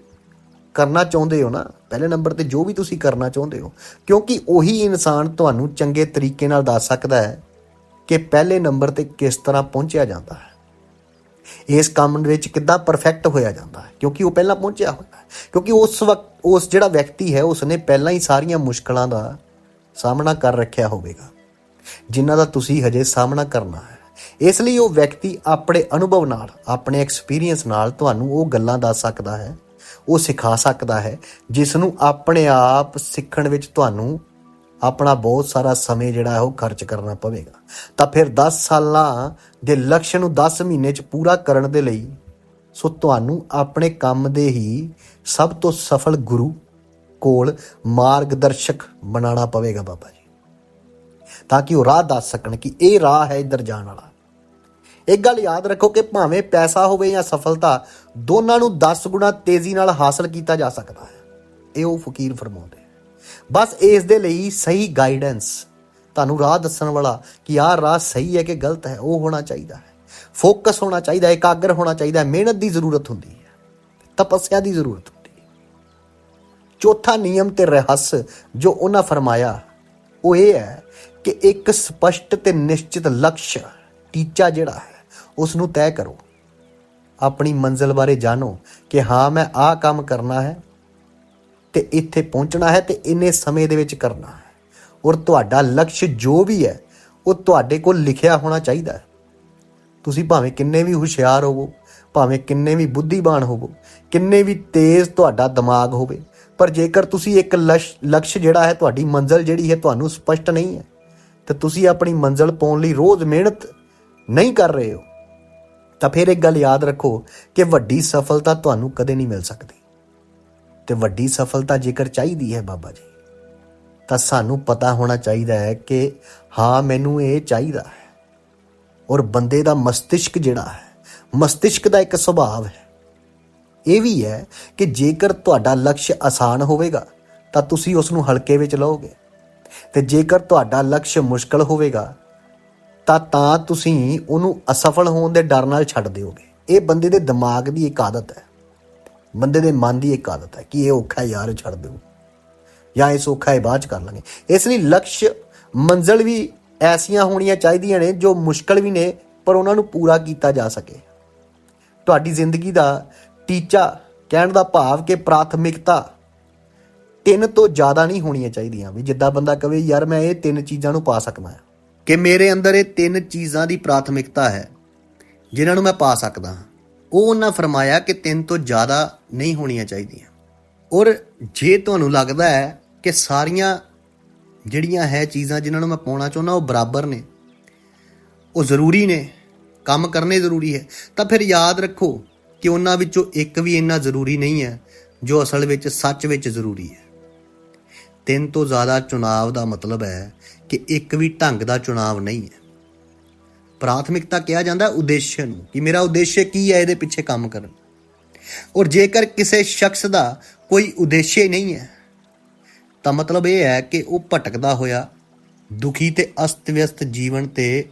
ਕਰਨਾ ਚਾਹੁੰਦੇ ਹੋ ਨਾ, ਪਹਿਲੇ ਨੰਬਰ ਤੇ ਜੋ ਵੀ ਤੁਸੀਂ ਕਰਨਾ ਚਾਹੁੰਦੇ ਹੋ, ਕਿਉਂਕਿ ਉਹੀ ਇਨਸਾਨ ਤੁਹਾਨੂੰ ਚੰਗੇ ਤਰੀਕੇ ਨਾਲ ਦੱਸ ਸਕਦਾ ਹੈ ਕਿ ਪਹਿਲੇ ਨੰਬਰ ਤੇ ਕਿਸ ਤਰ੍ਹਾਂ ਪਹੁੰਚਿਆ ਜਾਂਦਾ ਹੈ। ਇਸ ਕੰਮ ਵਿੱਚ ਕਿੱਦਾਂ ਪਰਫੈਕਟ ਹੋਇਆ ਜਾਂਦਾ ਹੈ, ਕਿਉਂਕਿ ਉਹ ਪਹਿਲਾਂ ਪਹੁੰਚਿਆ ਹੋਇਆ ਹੈ। ਕਿਉਂਕਿ ਉਸ ਵਕਤ ਉਸ ਜਿਹੜਾ ਵਿਅਕਤੀ ਹੈ, ਉਸਨੇ ਪਹਿਲਾਂ ਹੀ ਸਾਰੀਆਂ ਮੁਸ਼ਕਲਾਂ ਦਾ ਸਾਹਮਣਾ ਕਰ ਰੱਖਿਆ ਹੋਵੇਗਾ। ਜਿਨ੍ਹਾਂ ਦਾ ਤੁਸੀਂ ਹਜੇ ਸਾਹਮਣਾ ਕਰਨਾ ਹੈ। ਇਸ ਲਈ ਉਹ ਵਿਅਕਤੀ ਆਪਣੇ ਅਨੁਭਵ ਨਾਲ, ਆਪਣੇ ਐਕਸਪੀਰੀਅੰਸ ਨਾਲ ਤੁਹਾਨੂੰ ਉਹ ਗੱਲਾਂ ਦੱਸ ਸਕਦਾ ਹੈ, ਉਹ ਸਿਖਾ ਸਕਦਾ ਹੈ ਜਿਸ ਨੂੰ ਆਪਣੇ ਆਪ ਸਿੱਖਣ ਵਿੱਚ ਤੁਹਾਨੂੰ ਆਪਣਾ ਬਹੁਤ ਸਾਰਾ ਸਮੇਂ ਜਿਹੜਾ ਹੈ ਉਹ ਖਰਚ ਕਰਨਾ ਪਵੇਗਾ। ਤਾਂ ਫਿਰ 10 ਸਾਲਾਂ ਦੇ ਲਕਸ਼ ਨੂੰ 10 ਮਹੀਨੇ 'ਚ ਪੂਰਾ ਕਰਨ ਦੇ ਲਈ, ਸੋ ਤੁਹਾਨੂੰ ਆਪਣੇ ਕੰਮ ਦੇ ਹੀ ਸਭ ਤੋਂ ਸਫਲ ਗੁਰੂ ਕੋਲ ਮਾਰਗਦਰਸ਼ਕ ਬਣਾਉਣਾ ਪਵੇਗਾ ਬਾਬਾ ਜੀ। ਤਾਂ ਕਿ ਉਹ ਰਾਹ ਦੱਸ ਸਕਣ ਕਿ ਇਹ ਰਾਹ ਹੈ ਇੱਧਰ ਜਾਣ ਵਾਲਾ। ਇੱਕ ਗੱਲ ਯਾਦ ਰੱਖੋ ਕਿ ਭਾਵੇਂ ਪੈਸਾ ਹੋਵੇ ਜਾਂ ਸਫਲਤਾ, ਦੋਨਾਂ ਨੂੰ 10 ਗੁਣਾ ਤੇਜ਼ੀ ਨਾਲ ਹਾਸਲ ਕੀਤਾ ਜਾ ਸਕਦਾ ਹੈ। ਇਹ ਉਹ ਫਕੀਰ ਫਰਮਾਉਂਦੇ ਬਸ ਇਸ ਦੇ ਲਈ ਸਹੀ ਗਾਈਡੈਂਸ ਤੁਹਾਨੂੰ ਰਾਹ ਦੱਸਣ ਵਾਲਾ ਕਿ ਆਹ ਰਾਹ ਸਹੀ ਹੈ ਕਿ ਗਲਤ ਹੈ, ਉਹ ਹੋਣਾ ਚਾਹੀਦਾ ਹੈ। ਫੋਕਸ ਹੋਣਾ ਚਾਹੀਦਾ ਹੈ ਇਕਾਗਰ ਹੋਣਾ ਚਾਹੀਦਾ ਹੈ, ਮਿਹਨਤ ਦੀ ਜ਼ਰੂਰਤ ਹੁੰਦੀ ਹੈ, ਤਪੱਸਿਆ ਦੀ ਜ਼ਰੂਰਤ ਹੁੰਦੀ ਚੌਥਾ ਨਿਯਮ ਤੇ ਰਹੱਸ ਜੋ ਉਹਨਾਂ ਫਰਮਾਇਆ, ਉਹ ਇਹ ਹੈ ਕਿ ਇੱਕ ਸਪਸ਼ਟ ਤੇ ਨਿਸ਼ਚਿਤ ਲਕਸ਼ ਟੀਚਾ ਜਿਹੜਾ ਹੈ ਉਸ ਨੂੰ ਤੈਅ ਕਰੋ। ਆਪਣੀ ਮੰਜ਼ਿਲ ਬਾਰੇ ਜਾਣੋ ਕਿ ਹਾਂ, ਮੈਂ ਆਹ ਕੰਮ ਕਰਨਾ ਹੈ ਤੇ ਇੱਥੇ ਪਹੁੰਚਣਾ ਹੈ ਤੇ ਇੰਨੇ ਸਮੇਂ ਦੇ ਵਿੱਚ ਕਰਨਾ ਹੈ। ਔਰ ਤੁਹਾਡਾ ਲਕਸ਼ ਜੋ ਵੀ ਹੈ, ਉਹ ਤੁਹਾਡੇ ਕੋਲ ਲਿਖਿਆ ਹੋਣਾ ਚਾਹੀਦਾ ਹੈ। ਤੁਸੀਂ ਭਾਵੇਂ ਕਿੰਨੇ ਵੀ ਹੁਸ਼ਿਆਰ ਹੋਵੋ, ਭਾਵੇਂ ਕਿੰਨੇ ਵੀ ਬੁੱਧੀਮਾਨ ਹੋਵੋ, ਕਿੰਨੇ ਵੀ ਤੇਜ਼ ਤੁਹਾਡਾ ਦਿਮਾਗ ਹੋਵੇ ਪਰ ਜੇਕਰ ਤੁਸੀਂ ਇੱਕ ਲਸ਼- ਲਕਸ਼ ਜਿਹੜਾ ਹੈ ਤੁਹਾਡੀ ਮੰਜ਼ਿਲ ਜਿਹੜੀ ਹੈ ਤੁਹਾਨੂੰ ਸਪਸ਼ਟ ਨਹੀਂ ਹੈ, ਤੇ ਤੁਸੀਂ ਆਪਣੀ ਮੰਜ਼ਿਲ ਪਾਉਣ ਲਈ ਰੋਜ਼ ਮਿਹਨਤ ਨਹੀਂ ਕਰ ਰਹੇ ਹੋ। ਤਾਂ ਫਿਰ ਇੱਕ ਗੱਲ ਯਾਦ ਰੱਖੋ ਕਿ ਵੱਡੀ ਸਫਲਤਾ ਤੁਹਾਨੂੰ ਕਦੇ ਨਹੀਂ ਮਿਲ ਸਕਦੀ। ਤੇ ਵੱਡੀ ਸਫਲਤਾ ਜੇਕਰ ਚਾਹੀਦੀ ਹੈ ਬਾਬਾ ਜੀ, ਤਾਂ ਸਾਨੂੰ ਪਤਾ ਹੋਣਾ ਚਾਹੀਦਾ ਹੈ ਕਿ ਹਾਂ, ਮੈਨੂੰ ਇਹ ਚਾਹੀਦਾ ਹੈ। ਔਰ ਬੰਦੇ ਦਾ ਮਸਤਿਸ਼ਕ ਜਿਹੜਾ ਹੈ, ਮਸਤਿਸ਼ਕ ਦਾ ਇੱਕ ਸੁਭਾਅ ਹੈ। ਇਹ ਵੀ ਹੈ ਕਿ ਜੇਕਰ ਤੁਹਾਡਾ ਲਕਸ਼ ਆਸਾਨ ਹੋਵੇਗਾ, ਤਾਂ ਤੁਸੀਂ ਉਸ ਨੂੰ ਹਲਕੇ ਵਿੱਚ ਲਓਗੇ। ਤੇ ਜੇਕਰ ਤੁਹਾਡਾ ਲਕਸ਼ ਮੁਸ਼ਕਲ ਹੋਵੇਗਾ, ਤਾਂ ਤਾਂ ਤੁਸੀਂ ਉਹਨੂੰ ਅਸਫਲ ਹੋਣ ਦੇ ਡਰ ਨਾਲ ਛੱਡ ਦਿਓਗੇ। ਇਹ ਬੰਦੇ ਦੇ ਦਿਮਾਗ ਦੀ ਇੱਕ ਆਦਤ ਹੈ। ਬੰਦੇ ਦੇ ਮਨ ਦੀ ਇੱਕ ਆਦਤ ਹੈ ਕਿ ਇਹ ਔਖਾ ਯਾਰ ਛੱਡ ਦਿਓ। ਜਾਂ ਇਹ ਸੌਖਾ ਹੈ ਬਾਅਦ ਚ ਕਰ ਲਾਂਗੇ। ਇਸ ਲਈ ਲਕਸ਼ ਮੰਜ਼ਲ ਵੀ ਐਸੀਆਂ ਹੋਣੀਆਂ ਚਾਹੀਦੀਆਂ ਨੇ ਜੋ ਮੁਸ਼ਕਲ ਵੀ ਨੇ, ਪਰ ਉਹਨਾਂ ਨੂੰ ਪੂਰਾ ਕੀਤਾ ਜਾ ਸਕੇ। ਤੁਹਾਡੀ ਜ਼ਿੰਦਗੀ ਦਾ ਟੀਚਾ ਕਹਿਣ ਦਾ ਭਾਵ ਕਿ ਪ੍ਰਾਥਮਿਕਤਾ ਤਿੰਨ ਤੋਂ ਜ਼ਿਆਦਾ ਨਹੀਂ ਹੋਣੀਆਂ ਚਾਹੀਦੀਆਂ। ਵੀ ਜਿੱਦਾਂ ਬੰਦਾ ਕਵੇ, ਯਾਰ, ਮੈਂ ਇਹ ਤਿੰਨ ਚੀਜ਼ਾਂ ਨੂੰ ਪਾ ਸਕਦਾ ਹਾਂ। ਕਿ ਮੇਰੇ ਅੰਦਰ ਇਹ ਤਿੰਨ ਚੀਜ਼ਾਂ ਦੀ ਪ੍ਰਾਥਮਿਕਤਾ ਹੈ, ਜਿਨ੍ਹਾਂ ਨੂੰ ਮੈਂ ਪਾ ਸਕਦਾ ਹਾਂ। ਉਹ ਉਹਨਾਂ ਫਰਮਾਇਆ ਕਿ ਤਿੰਨ ਤੋਂ ਜ਼ਿਆਦਾ ਨਹੀਂ ਹੋਣੀਆਂ ਚਾਹੀਦੀਆਂ। ਔਰ ਜੇ ਤੁਹਾਨੂੰ ਲੱਗਦਾ ਹੈ ਕਿ ਸਾਰੀਆਂ ਜਿਹੜੀਆਂ ਹੈ ਚੀਜ਼ਾਂ ਜਿਨ੍ਹਾਂ ਨੂੰ ਮੈਂ ਪਾਉਣਾ ਚਾਹੁੰਦਾ, ਉਹ ਬਰਾਬਰ ਨੇ, ਉਹ ਜ਼ਰੂਰੀ ਨੇ, ਕੰਮ ਕਰਨੇ ਜ਼ਰੂਰੀ ਹੈ, ਤਾਂ ਫਿਰ ਯਾਦ ਰੱਖੋ ਕਿ ਉਹਨਾਂ ਵਿੱਚੋਂ ਇੱਕ ਵੀ ਇੰਨਾ ਜ਼ਰੂਰੀ ਨਹੀਂ ਹੈ ਜੋ ਅਸਲ ਵਿੱਚ ਸੱਚ ਵਿੱਚ ਜ਼ਰੂਰੀ ਹੈ। ਤਿੰਨ ਤੋਂ ਜ਼ਿਆਦਾ ਚੁਣਾਵ ਦਾ ਮਤਲਬ ਹੈ ਕਿ ਇੱਕ ਵੀ ਢੰਗ ਦਾ ਚੁਣਾਵ ਨਹੀਂ ਹੈ। ਪ੍ਰਾਥਮਿਕਤਾ ਕਿਹਾ ਜਾਂਦਾ ਉਦੇਸ਼ ਨੂੰ ਕਿ ਮੇਰਾ ਉਦੇਸ਼ ਕੀ ਹੈ ਇਹਦੇ ਪਿੱਛੇ ਕੰਮ ਕਰਨ। ਔਰ ਜੇਕਰ ਕਿਸੇ ਸ਼ਖਸ ਦਾ ਕੋਈ ਉਦੇਸ਼ ਨਹੀਂ ਹੈ, ਤਾਂ ਮਤਲਬ ਇਹ ਹੈ ਕਿ ਉਹ ਭਟਕਦਾ ਹੋਇਆ, ਦੁਖੀ ਤੇ ਅਸਤ-ਵਿਅਸਤ ਜੀਵਨ ਤੇ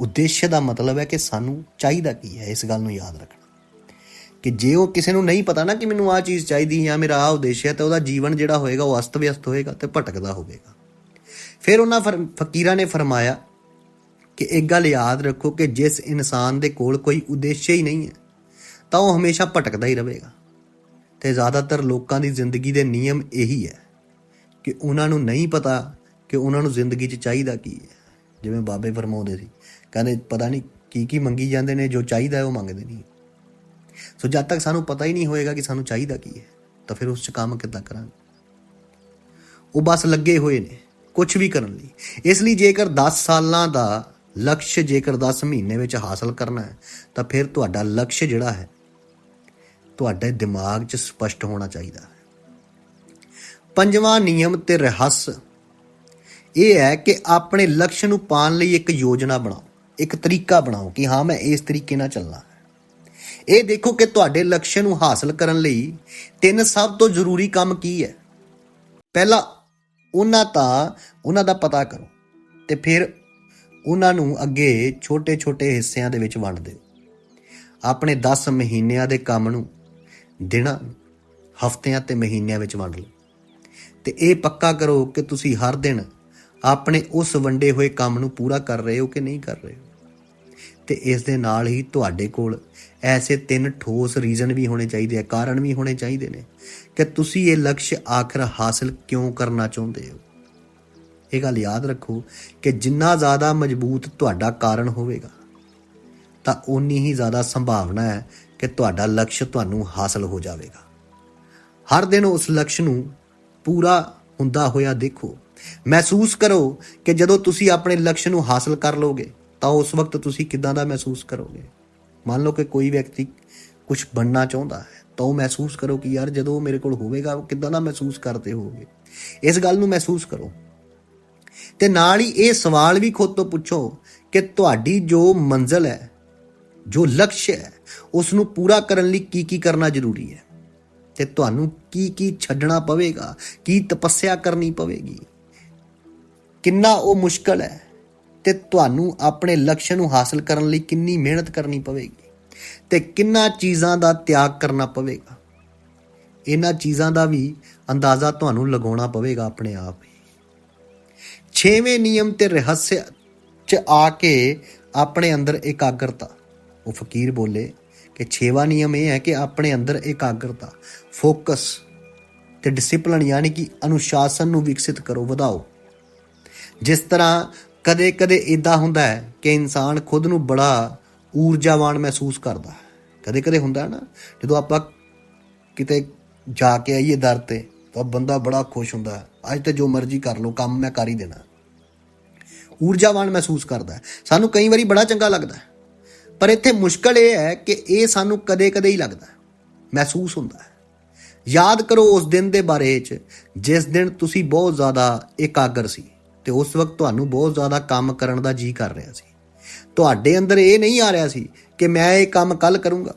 ਉਦੇਸ਼ ਦਾ ਮਤਲਬ ਹੈ ਕਿ ਸਾਨੂੰ ਚਾਹੀਦਾ ਕੀ ਹੈ ਇਸ ਗੱਲ ਨੂੰ ਯਾਦ ਰੱਖਣਾ। ਕਿ ਜੇ ਉਹ ਕਿਸੇ ਨੂੰ ਨਹੀਂ ਪਤਾ ਨਾ ਕਿ ਮੈਨੂੰ ਆਹ ਚੀਜ਼ ਚਾਹੀਦੀ ਜਾਂ ਮੇਰਾ ਆਹ ਉਦੇਸ਼ ਹੈ, ਤਾਂ ਉਹਦਾ ਜੀਵਨ ਜਿਹੜਾ ਹੋਏਗਾ ਉਹ ਅਸਤ-ਵਿਅਸਤ ਹੋਏਗਾ ਤੇ ਭਟਕਦਾ ਹੋਵੇਗਾ। ਫਿਰ ਉਹਨਾਂ ਫਰ- ਫਕੀਰਾਂ ਨੇ ਫਰਮਾਇਆ ਕਿ ਇੱਕ ਗੱਲ ਯਾਦ ਰੱਖੋ ਕਿ ਜਿਸ ਇਨਸਾਨ ਦੇ ਕੋਲ ਕੋਈ ਉਦੇਸ਼ ਹੀ ਨਹੀਂ ਹੈ, ਤਾਂ ਉਹ ਹਮੇਸ਼ਾ ਭਟਕਦਾ ਹੀ ਰਹੇਗਾ। ਤੇ ਜ਼ਿਆਦਾਤਰ ਲੋਕਾਂ ਦੀ ਜ਼ਿੰਦਗੀ ਦੇ ਨਿਯਮ ਇਹੀ ਹੈ ਕਿ ਉਹਨਾਂ ਨੂੰ ਨਹੀਂ ਪਤਾ ਕਿ ਉਹਨਾਂ ਨੂੰ ਜ਼ਿੰਦਗੀ 'ਚ ਚਾਹੀਦਾ ਕੀ ਹੈ। ਜਿਵੇਂ ਬਾਬੇ ਫਰਮਾਉਂਦੇ ਸੀ, ਕਹਿੰਦੇ ਪਤਾ ਨਹੀਂ ਕੀ ਕੀ ਮੰਗੀ ਜਾਂਦੇ ਨੇ, ਜੋ ਚਾਹੀਦਾ ਉਹ ਮੰਗਦੇ ਨਹੀਂ। ਸੋ ਜਦ ਤੱਕ ਸਾਨੂੰ ਪਤਾ ਹੀ ਨਹੀਂ ਹੋਏਗਾ ਕਿ ਸਾਨੂੰ ਚਾਹੀਦਾ ਕੀ ਹੈ, ਤਾਂ ਫਿਰ ਉਸ 'ਚ ਕੰਮ ਕਿੱਦਾਂ ਕਰਾਂਗੇ? ਉਹ ਬਸ ਲੱਗੇ ਹੋਏ ਨੇ ਕੁਝ ਵੀ ਕਰਨ ਲਈ। ਇਸ ਲਈ ਜੇਕਰ 10 ਸਾਲਾਂ ਦਾ ਲਕਸ਼ ਜੇਕਰ 10 ਮਹੀਨੇ ਵਿੱਚ ਹਾਸਲ ਕਰਨਾ ਹੈ, ਤਾਂ ਫਿਰ ਤੁਹਾਡਾ ਲਕਸ਼ ਜਿਹੜਾ ਹੈ, ਤੁਹਾਡੇ ਦਿਮਾਗ 'ਚ ਸਪਸ਼ਟ ਹੋਣਾ ਚਾਹੀਦਾ ਹੈ। ਪੰਜਵਾਂ ਨਿਯਮ ਤੇ ਰਹੱਸ ਇਹ ਹੈ ਕਿ ਆਪਣੇ ਲਕਸ਼ ਨੂੰ ਪਾਣ ਲਈ ਇੱਕ ਯੋਜਨਾ ਬਣਾਓ, ਇੱਕ ਤਰੀਕਾ ਬਣਾਓ ਕਿ ਹਾਂ, ਮੈਂ ਇਸ ਤਰੀਕੇ ਨਾਲ ਚੱਲਣਾ ਇਹ ਦੇਖੋ ਕਿ ਤੁਹਾਡੇ ਲਕਸ਼ ਨੂੰ ਹਾਸਲ ਕਰਨ ਲਈ ਤਿੰਨ ਸਭ ਤੋਂ ਜ਼ਰੂਰੀ ਕੰਮ ਕੀ ਹੈ? ਪਹਿਲਾ, ਉਹਨਾਂ ਤਾਂ ਉਹਨਾਂ ਦਾ ਪਤਾ ਕਰੋ ਤੇ ਫਿਰ ਉਹਨਾਂ ਨੂੰ ਅੱਗੇ ਛੋਟੇ-ਛੋਟੇ ਹਿੱਸਿਆਂ ਦੇ ਵਿੱਚ ਵੰਡ ਦਿਓ। ਆਪਣੇ 10 ਮਹੀਨਿਆਂ ਦੇ ਕੰਮ ਨੂੰ ਦਿਨਾਂ ਹਫ਼ਤਿਆਂ ਤੇ ਮਹੀਨਿਆਂ ਵਿੱਚ ਵੰਡ ਲਓ। ਤੇ ਇਹ ਪੱਕਾ ਕਰੋ ਕਿ ਤੁਸੀਂ ਹਰ ਦਿਨ ਆਪਣੇ ਉਸ ਵੰਡੇ ਹੋਏ ਕੰਮ ਨੂੰ ਪੂਰਾ ਕਰ ਰਹੇ ਹੋ ਕਿ ਨਹੀਂ ਕਰ ਰਹੇ ਹੋ। ਤੇ ਇਸ ਦੇ ਨਾਲ ਹੀ ਤੁਹਾਡੇ ਕੋਲ ਐਸੇ ਤਿੰਨ ਠੋਸ ਰੀਜ਼ਨ ਵੀ ਹੋਣੇ ਚਾਹੀਦੇ ਆ, ਕਾਰਨ ਵੀ ਹੋਣੇ ਚਾਹੀਦੇ ਨੇ ਕਿ ਤੁਸੀਂ ਇਹ ਲਕਸ਼ ਆਖਰ ਹਾਸਲ ਕਿਉਂ ਕਰਨਾ ਚਾਹੁੰਦੇ ਹੋ? ਇਹ ਗੱਲ ਯਾਦ ਰੱਖੋ ਕਿ ਜਿੰਨਾ ਜ਼ਿਆਦਾ ਮਜ਼ਬੂਤ ਤੁਹਾਡਾ ਕਾਰਨ ਹੋਵੇਗਾ, ਤਾਂ ਉਨੀ ਹੀ ਜ਼ਿਆਦਾ ਸੰਭਾਵਨਾ ਹੈ ਕਿ ਤੁਹਾਡਾ ਲਕਸ਼ ਤੁਹਾਨੂੰ ਹਾਸਲ ਹੋ ਜਾਵੇਗਾ। ਹਰ ਦਿਨ ਉਸ ਲਕਸ਼ ਨੂੰ ਪੂਰਾ ਹੁੰਦਾ ਹੋਇਆ ਦੇਖੋ। ਮਹਿਸੂਸ ਕਰੋ ਕਿ ਜਦੋਂ ਤੁਸੀਂ ਆਪਣੇ ਲਕਸ਼ ਨੂੰ ਹਾਸਲ ਕਰ ਲੋਗੇ ਤਾਂ ਉਸ ਵਕਤ ਤੁਸੀਂ ਕਿਦਾਂ ਦਾ ਮਹਿਸੂਸ ਕਰੋਗੇ? ਮੰਨ ਲਓ ਕਿ ਕੋਈ ਵਿਅਕਤੀ ਕੁਝ ਬਣਨਾ ਚਾਹੁੰਦਾ ਹੈ, ਤਾਂ ਉਹ ਮਹਿਸੂਸ ਕਰੋ ਕਿ ਯਾਰ ਜਦੋਂ ਉਹ ਮੇਰੇ ਕੋਲ ਹੋਵੇਗਾ, ਉਹ ਕਿਦਾਂ ਦਾ ਮਹਿਸੂਸ ਕਰਦੇ ਹੋਗੇ ਇਸ ਗੱਲ ਨੂੰ ਮਹਿਸੂਸ ਕਰੋ। ਤੇ ਨਾਲ ਹੀ ਇਹ ਸਵਾਲ ਵੀ ਖੁਦ ਤੋਂ ਪੁੱਛੋ ਕਿ ਤੁਹਾਡੀ ਜੋ ਮੰਜ਼ਲ ਹੈ, ਜੋ ਲਕਸ਼ ਹੈ ਉਸ ਨੂੰ ਪੂਰਾ ਕਰਨ ਲਈ ਕੀ ਕੀ ਕਰਨਾ ਜ਼ਰੂਰੀ ਹੈ? ਤੇ ਤੁਹਾਨੂੰ ਕੀ ਕੀ ਛੱਡਣਾ ਪਵੇਗਾ? ਕੀ ਤਪੱਸਿਆ ਕਰਨੀ ਪਵੇਗੀ? ਕਿੰਨਾ ਉਹ ਮੁਸ਼ਕਲ ਹੈ? ਤੇ ਤੁਹਾਨੂੰ ਆਪਣੇ ਲਕਸ਼ ਨੂੰ ਹਾਸਲ ਕਰਨ ਲਈ ਕਿੰਨੀ ਮਿਹਨਤ ਕਰਨੀ ਪਵੇਗੀ ਤੇ ਕਿੰਨਾ ਚੀਜ਼ਾਂ ਦਾ ਤਿਆਗ ਕਰਨਾ ਪਵੇਗਾ। ਇਹਨਾਂ ਚੀਜ਼ਾਂ ਦਾ ਵੀ ਅੰਦਾਜ਼ਾ ਤੁਹਾਨੂੰ ਲਗਾਉਣਾ ਪਵੇਗਾ ਆਪਣੇ ਆਪ ਹੀ। ਛੇਵੇਂ ਨਿਯਮ ਤੇ ਰਹੱਸ ਚ ਆ ਕੇ ਆਪਣੇ ਅੰਦਰ ਇਕਾਗਰਤਾ। ਉਹ ਫਕੀਰ ਬੋਲੇ ਕਿ ਛੇਵਾਂ ਨਿਯਮ ਇਹ ਹੈ ਕਿ ਆਪਣੇ ਅੰਦਰ ਇਕਾਗਰਤਾ, ਫੋਕਸ ਤੇ ਡਿਸਪਲਿਨ ਯਾਨੀ ਕਿ ਅਨੁਸ਼ਾਸਨ ਨੂੰ ਵਿਕਸਿਤ ਕਰੋ, ਵਧਾਓ। ਜਿਸ ਤਰ੍ਹਾਂ ਕਦੇ-ਕਦੇ ਇਦਾਂ ਹੁੰਦਾ ਹੈ ਕਿ ਇਨਸਾਨ ਖੁਦ ਨੂੰ ਬੜਾ ਊਰਜਾਵਾਨ ਮਹਿਸੂਸ ਕਰਦਾ ਹੈ। ਕਦੇ-ਕਦੇ ਹੁੰਦਾ ਹੈ ਨਾ, ਜਦੋਂ ਆਪਾਂ ਕਿਤੇ ਜਾ ਕੇ ਆਈਏ ਦਰ ਤੇ, ਤਾਂ ਬੰਦਾ ਬੜਾ ਖੁਸ਼ ਹੁੰਦਾ ਅੱਜ ਤੇ ਜੋ ਮਰਜ਼ੀ ਕਰ ਲਓ, ਕੰਮ ਮੈਂ ਕਰ ਹੀ ਦੇਣਾ। ਊਰਜਾਵਾਨ ਮਹਿਸੂਸ ਕਰਦਾ ਸਾਨੂੰ ਕਈ ਵਾਰੀ ਬੜਾ ਚੰਗਾ ਲੱਗਦਾ ਪਰ ਇੱਥੇ ਮੁਸ਼ਕਲ ਇਹ ਹੈ ਕਿ ਇਹ ਸਾਨੂੰ ਕਦੇ-ਕਦੇ ਹੀ ਲੱਗਦਾ ਮਹਿਸੂਸ ਹੁੰਦਾ ਯਾਦ ਕਰੋ ਉਸ ਦਿਨ ਦੇ ਬਾਰੇ ਚ, ਜਿਸ ਦਿਨ ਤੁਸੀਂ ਬਹੁਤ ਜ਼ਿਆਦਾ ਇਕਾਗਰ ਸੀ। ਤੇ ਉਸ ਵਕਤ ਤੁਹਾਨੂੰ ਬਹੁਤ ਜ਼ਿਆਦਾ ਕੰਮ ਕਰਨ ਦਾ ਜੀ ਕਰ ਰਿਹਾ ਸੀ। ਤੁਹਾਡੇ ਅੰਦਰ ਇਹ ਨਹੀਂ ਆ ਰਿਹਾ ਸੀ ਕਿ ਮੈਂ ਇਹ ਕੰਮ ਕੱਲ ਕਰੂੰਗਾ।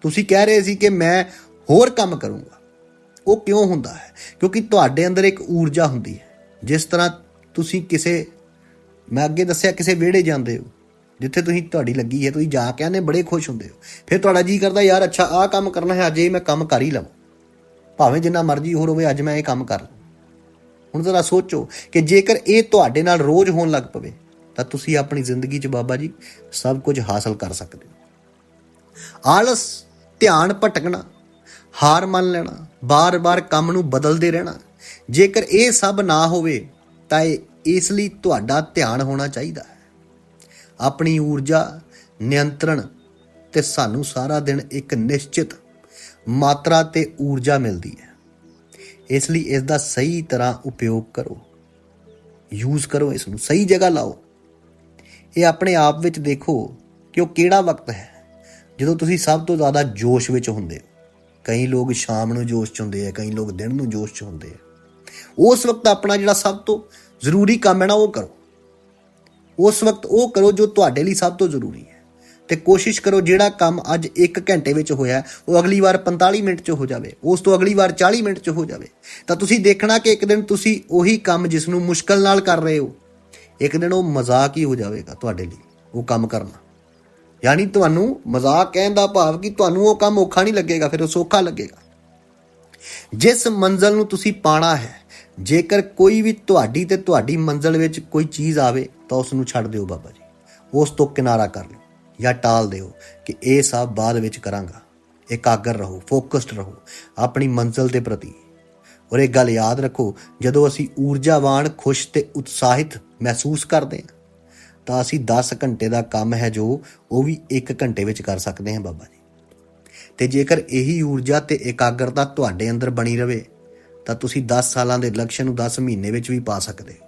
ਤੁਸੀਂ ਕਹਿ ਰਹੇ ਸੀ ਕਿ ਮੈਂ ਹੋਰ ਕੰਮ ਕਰੂੰਗਾ। ਉਹ ਕਿਉਂ ਹੁੰਦਾ ਹੈ? ਕਿਉਂਕਿ ਤੁਹਾਡੇ ਅੰਦਰ ਇੱਕ ਊਰਜਾ ਹੁੰਦੀ ਹੈ। ਜਿਸ ਤਰ੍ਹਾਂ ਤੁਸੀਂ ਕਿਸੇ, ਮੈਂ ਅੱਗੇ ਦੱਸਿਆ ਕਿਸੇ ਵਿਹੜੇ ਜਾਂਦੇ ਹੋ, ਜਿੱਥੇ ਤੁਸੀਂ ਤੁਹਾਡੀ ਲੱਗੀ ਹੈ, ਤੁਸੀਂ ਜਾ ਕੇ ਆਨੇ ਬੜੇ ਖੁਸ਼ ਹੁੰਦੇ ਹੋ। ਫਿਰ ਤੁਹਾਡਾ ਜੀ ਕਰਦਾ, ਯਾਰ ਅੱਛਾ, ਆਹ ਕੰਮ ਕਰਨਾ ਹੈ, ਅੱਜ ਇਹ ਮੈਂ ਕੰਮ ਕਰ ਹੀ ਲਵਾਂ। ਭਾਵੇਂ ਜਿੰਨਾ ਮਰਜ਼ੀ ਹੋਰ ਹੋਵੇ, ਅੱਜ ਮੈਂ ਇਹ ਕੰਮ ਕਰ ਲਵਾਂ। ਹੁਣ ਜ਼ਰਾ ਸੋਚੋ ਕਿ ਜੇਕਰ ਇਹ ਤੁਹਾਡੇ ਨਾਲ ਰੋਜ਼ ਹੋਣ ਲੱਗ ਪਵੇ, ਤਾਂ ਤੁਸੀਂ ਆਪਣੀ ਜ਼ਿੰਦਗੀ 'ਚ ਬਾਬਾ ਜੀ ਸਭ ਕੁਝ ਹਾਸਲ ਕਰ ਸਕਦੇ ਹੋ। ਆਲਸ, ਧਿਆਨ ਭਟਕਣਾ, ਹਾਰ ਮੰਨ ਲੈਣਾ, ਬਾਰ-ਬਾਰ ਕੰਮ ਨੂੰ ਬਦਲਦੇ ਰਹਿਣਾ, ਜੇਕਰ ਇਹ ਸਭ ਨਾ ਹੋਵੇ, ਤਾਂ ਇਹ ਇਸ ਲਈ ਤੁਹਾਡਾ ਧਿਆਨ ਹੋਣਾ ਚਾਹੀਦਾ ਹੈ। ਆਪਣੀ ਊਰਜਾ ਨਿਯੰਤਰਣ ਤੇ ਸਾਨੂੰ ਸਾਰਾ ਦਿਨ ਇੱਕ ਨਿਸ਼ਚਿਤ ਮਾਤਰਾ ਤੇ ਊਰਜਾ ਮਿਲਦੀ ਹੈ। ਇਸ ਲਈ ਇਸ ਦਾ ਸਹੀ ਤਰ੍ਹਾਂ ਉਪਯੋਗ ਕਰੋ। ਯੂਜ਼ ਕਰੋ ਇਸ ਨੂੰ ਸਹੀ ਜਗ੍ਹਾ ਲਾਓ। ਇਹ ਆਪਣੇ ਆਪ ਵਿੱਚ ਦੇਖੋ ਕਿ ਉਹ ਕਿਹੜਾ ਵਕਤ ਹੈ, ਜਦੋਂ ਤੁਸੀਂ ਸਭ ਤੋਂ ਜ਼ਿਆਦਾ ਜੋਸ਼ ਵਿੱਚ ਹੁੰਦੇ ਹੋ। ਕਈ ਲੋਕ ਸ਼ਾਮ ਨੂੰ ਜੋਸ਼ 'ਚ ਹੁੰਦੇ ਆ, ਕਈ ਲੋਕ ਦਿਨ ਨੂੰ ਜੋਸ਼ 'ਚ ਹੁੰਦੇ ਆ। ਉਸ ਵਕਤ ਆਪਣਾ ਜਿਹੜਾ ਸਭ ਤੋਂ ਜ਼ਰੂਰੀ ਕੰਮ ਹੈ ਨਾ, ਉਹ ਕਰੋ। ਉਸ ਵਕਤ ਉਹ ਕਰੋ ਜੋ ਤੁਹਾਡੇ ਲਈ ਸਭ ਤੋਂ ਜ਼ਰੂਰੀ ਹੈ। ਤੇ ਕੋਸ਼ਿਸ਼ ਕਰੋ ਜਿਹੜਾ ਕੰਮ ਅੱਜ 1 ਘੰਟੇ ਵਿੱਚ ਹੋਇਆ, ਉਹ ਅਗਲੀ ਵਾਰ 45 ਮਿੰਟ 'ਚ ਹੋ ਜਾਵੇ। ਉਸ ਤੋਂ ਅਗਲੀ ਵਾਰ 40 ਮਿੰਟ 'ਚ ਹੋ ਜਾਵੇ। ਤਾਂ ਤੁਸੀਂ ਦੇਖਣਾ ਕਿ ਇੱਕ ਦਿਨ ਤੁਸੀਂ ਉਹੀ ਕੰਮ ਜਿਸ ਨੂੰ ਮੁਸ਼ਕਲ ਨਾਲ ਕਰ ਰਹੇ ਹੋ, ਇੱਕ ਦਿਨ ਉਹ ਮਜ਼ਾਕ ਹੀ ਹੋ ਜਾਵੇਗਾ ਤੁਹਾਡੇ ਲਈ, ਉਹ ਕੰਮ ਕਰਨਾ। ਯਾਨੀ ਤੁਹਾਨੂੰ ਮਜ਼ਾਕ ਕਹਿਣ ਦਾ ਭਾਵ ਕਿ ਤੁਹਾਨੂੰ ਉਹ ਕੰਮ ਔਖਾ ਨਹੀਂ ਲੱਗੇਗਾ, ਫਿਰ ਉਹ ਸੌਖਾ ਲੱਗੇਗਾ। ਜਿਸ ਮੰਜ਼ਲ ਨੂੰ ਤੁਸੀਂ ਪਾਣਾ ਹੈ, ਜੇਕਰ ਕੋਈ ਵੀ ਤੁਹਾਡੀ ਤੇ ਤੁਹਾਡੀ ਮੰਜ਼ਲ ਵਿੱਚ ਕੋਈ ਚੀਜ਼ ਆਵੇ, ਤਾਂ ਉਸ ਨੂੰ ਛੱਡ ਦਿਓ ਬਾਬਾ ਜੀ। ਉਸ ਤੋਂ ਕਿਨਾਰਾ ਕਰ ਲਓ। ਜਾਂ ਟਾਲ ਦਿਓ ਕਿ ਇਹ ਸਭ ਬਾਅਦ ਵਿੱਚ ਕਰਾਂਗਾ। ਇਕਾਗਰ ਰਹੋ, ਫੋਕਸਡ ਰਹੋ, ਆਪਣੀ ਮੰਜ਼ਲ ਦੇ ਪ੍ਰਤੀ। ਔਰ ਇਹ ਗੱਲ ਯਾਦ ਰੱਖੋ, ਜਦੋਂ ਅਸੀਂ ਊਰਜਾਵਾਨ, ਖੁਸ਼ ਤੇ ਉਤਸ਼ਾਹਿਤ ਮਹਿਸੂਸ ਕਰਦੇ ਹਾਂ, ਤਾਂ ਅਸੀਂ 10 ਘੰਟੇ ਦਾ ਕੰਮ ਹੈ ਜੋ ਉਹ ਵੀ 1 ਘੰਟੇ ਵਿੱਚ ਕਰ ਸਕਦੇ ਹਾਂ ਬਾਬਾ ਜੀ। ਤੇ ਜੇਕਰ ਇਹੀ ਊਰਜਾ ਤੇ ਇਕਾਗਰਤਾ ਤੁਹਾਡੇ ਅੰਦਰ ਬਣੀ ਰਵੇ, ਤਾਂ ਤੁਸੀਂ 10 ਸਾਲਾਂ ਦੇ ਲਕਸ਼ ਨੂੰ 10 ਮਹੀਨੇ ਵਿੱਚ ਵੀ ਪਾ ਸਕਦੇ ਹੋ।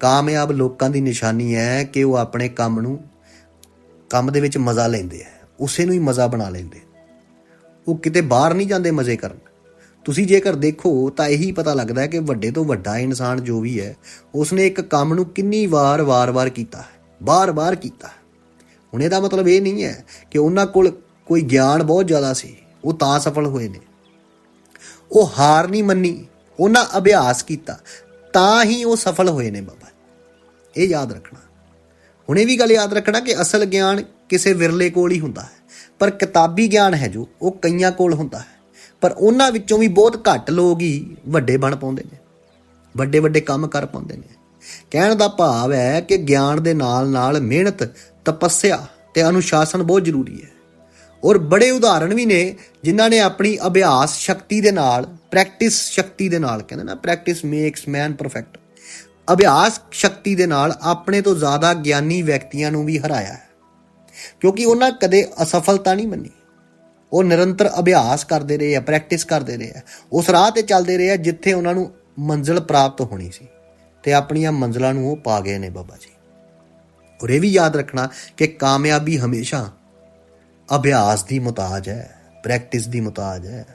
ਕਾਮਯਾਬ ਲੋਕਾਂ ਦੀ ਨਿਸ਼ਾਨੀ ਹੈ ਕਿ ਉਹ ਆਪਣੇ ਕੰਮ ਨੂੰ ਕੰਮ ਦੇ ਵਿੱਚ ਮਜ਼ਾ ਲੈਂਦੇ ਆ, ਉਸੇ ਨੂੰ ਹੀ ਮਜ਼ਾ ਬਣਾ ਲੈਂਦੇ ਉਹ ਕਿਤੇ ਬਾਹਰ ਨਹੀਂ ਜਾਂਦੇ ਮਜ਼ੇ ਕਰਨ। ਤੁਸੀਂ ਜੇਕਰ ਦੇਖੋ, ਤਾਂ ਇਹੀ ਪਤਾ ਲੱਗਦਾ ਹੈ ਕਿ ਵੱਡੇ ਤੋਂ ਵੱਡਾ ਇਨਸਾਨ ਜੋ ਵੀ ਹੈ, ਉਸਨੇ ਇੱਕ ਕੰਮ ਨੂੰ ਕਿੰਨੀ ਵਾਰ ਵਾਰ-ਵਾਰ ਕੀਤਾ ਹੈ ਬਾਰ-ਬਾਰ ਕੀਤਾ ਹੈ। ਹੁਣ ਇਹਦਾ ਮਤਲਬ ਇਹ ਨਹੀਂ ਹੈ ਕਿ ਉਹਨਾਂ ਕੋਲ ਕੋਈ ਗਿਆਨ ਬਹੁਤ ਜ਼ਿਆਦਾ ਸੀ, ਉਹ ਤਾਂ ਸਫਲ ਹੋਏ ਨੇ। ਉਹ ਹਾਰ ਨਹੀਂ ਮੰਨੀ, ਉਹਨਾਂ ਅਭਿਆਸ ਕੀਤਾ, ਤਾਂ ਹੀ ਉਹ ਸਫਲ ਹੋਏ ਨੇ ਬਾਬਾ ਇਹ ਯਾਦ ਰੱਖਣਾ। ਹੁਣ ਇਹ ਵੀ ਗੱਲ ਯਾਦ ਰੱਖਣਾ ਕਿ ਅਸਲ ਗਿਆਨ ਕਿਸੇ ਵਿਰਲੇ ਕੋਲ ਹੀ ਹੁੰਦਾ ਹੈ। ਪਰ ਕਿਤਾਬੀ ਗਿਆਨ ਹੈ ਜੋ, ਉਹ ਕਈਆਂ ਕੋਲ ਹੁੰਦਾ ਹੈ। ਪਰ ਉਹਨਾਂ ਵਿੱਚੋਂ ਵੀ ਬਹੁਤ ਘੱਟ ਲੋਕ ਹੀ ਵੱਡੇ ਬਣ ਪਾਉਂਦੇ ਨੇ। ਵੱਡੇ ਵੱਡੇ ਕੰਮ ਕਰ ਪਾਉਂਦੇ ਨੇ। ਕਹਿਣ ਦਾ ਭਾਵ ਹੈ ਕਿ ਗਿਆਨ ਦੇ ਨਾਲ ਨਾਲ ਮਿਹਨਤ, ਤਪੱਸਿਆ ਤੇ ਅਨੁਸ਼ਾਸਨ ਬਹੁਤ ਜ਼ਰੂਰੀ ਹੈ। ਔਰ ਬੜੇ ਉਦਾਹਰਣ ਵੀ ਨੇ ਜਿਨ੍ਹਾਂ ਨੇ ਆਪਣੀ ਅਭਿਆਸ ਸ਼ਕਤੀ ਦੇ ਨਾਲ ਪ੍ਰੈਕਟਿਸ ਸ਼ਕਤੀ ਦੇ ਨਾਲ ਕਹਿੰਦੇ ਨਾ ਪ੍ਰੈਕਟਿਸ ਮੇਕਸ ਮੈਨ ਪਰਫੈਕਟ ਅਭਿਆਸ ਸ਼ਕਤੀ ਦੇ ਨਾਲ ਆਪਣੇ ਤੋਂ ਜ਼ਿਆਦਾ ਗਿਆਨੀ ਵਿਅਕਤੀਆਂ ਨੂੰ ਵੀ ਹਰਾਇਆ ਹੈ। ਕਿਉਂਕਿ ਉਹਨਾਂ ਕਦੇ ਅਸਫਲਤਾ ਨਹੀਂ ਮੰਨੀ। ਉਹ ਨਿਰੰਤਰ ਅਭਿਆਸ ਕਰਦੇ ਰਹੇ ਆ ਪ੍ਰੈਕਟਿਸ ਕਰਦੇ ਰਹੇ ਆ ਉਸ ਰਾਹ ਤੇ ਚੱਲਦੇ ਰਹੇ ਆ ਜਿੱਥੇ ਉਹਨਾਂ ਨੂੰ ਮੰਜ਼ਿਲ ਪ੍ਰਾਪਤ ਹੋਣੀ ਸੀ ਤੇ ਆਪਣੀਆਂ ਮੰਜ਼ਲਾਂ ਨੂੰ ਉਹ ਪਾ ਗਏ ਨੇ ਬਾਬਾ ਜੀ। ਔਰ ਇਹ ਵੀ ਯਾਦ ਰੱਖਣਾ ਕਿ ਕਾਮਯਾਬੀ ਹਮੇਸ਼ਾ ਅਭਿਆਸ ਦੀ ਮੁਤਾਜ ਹੈ ਪ੍ਰੈਕਟਿਸ ਦੀ ਮੁਤਾਜ ਹੈ।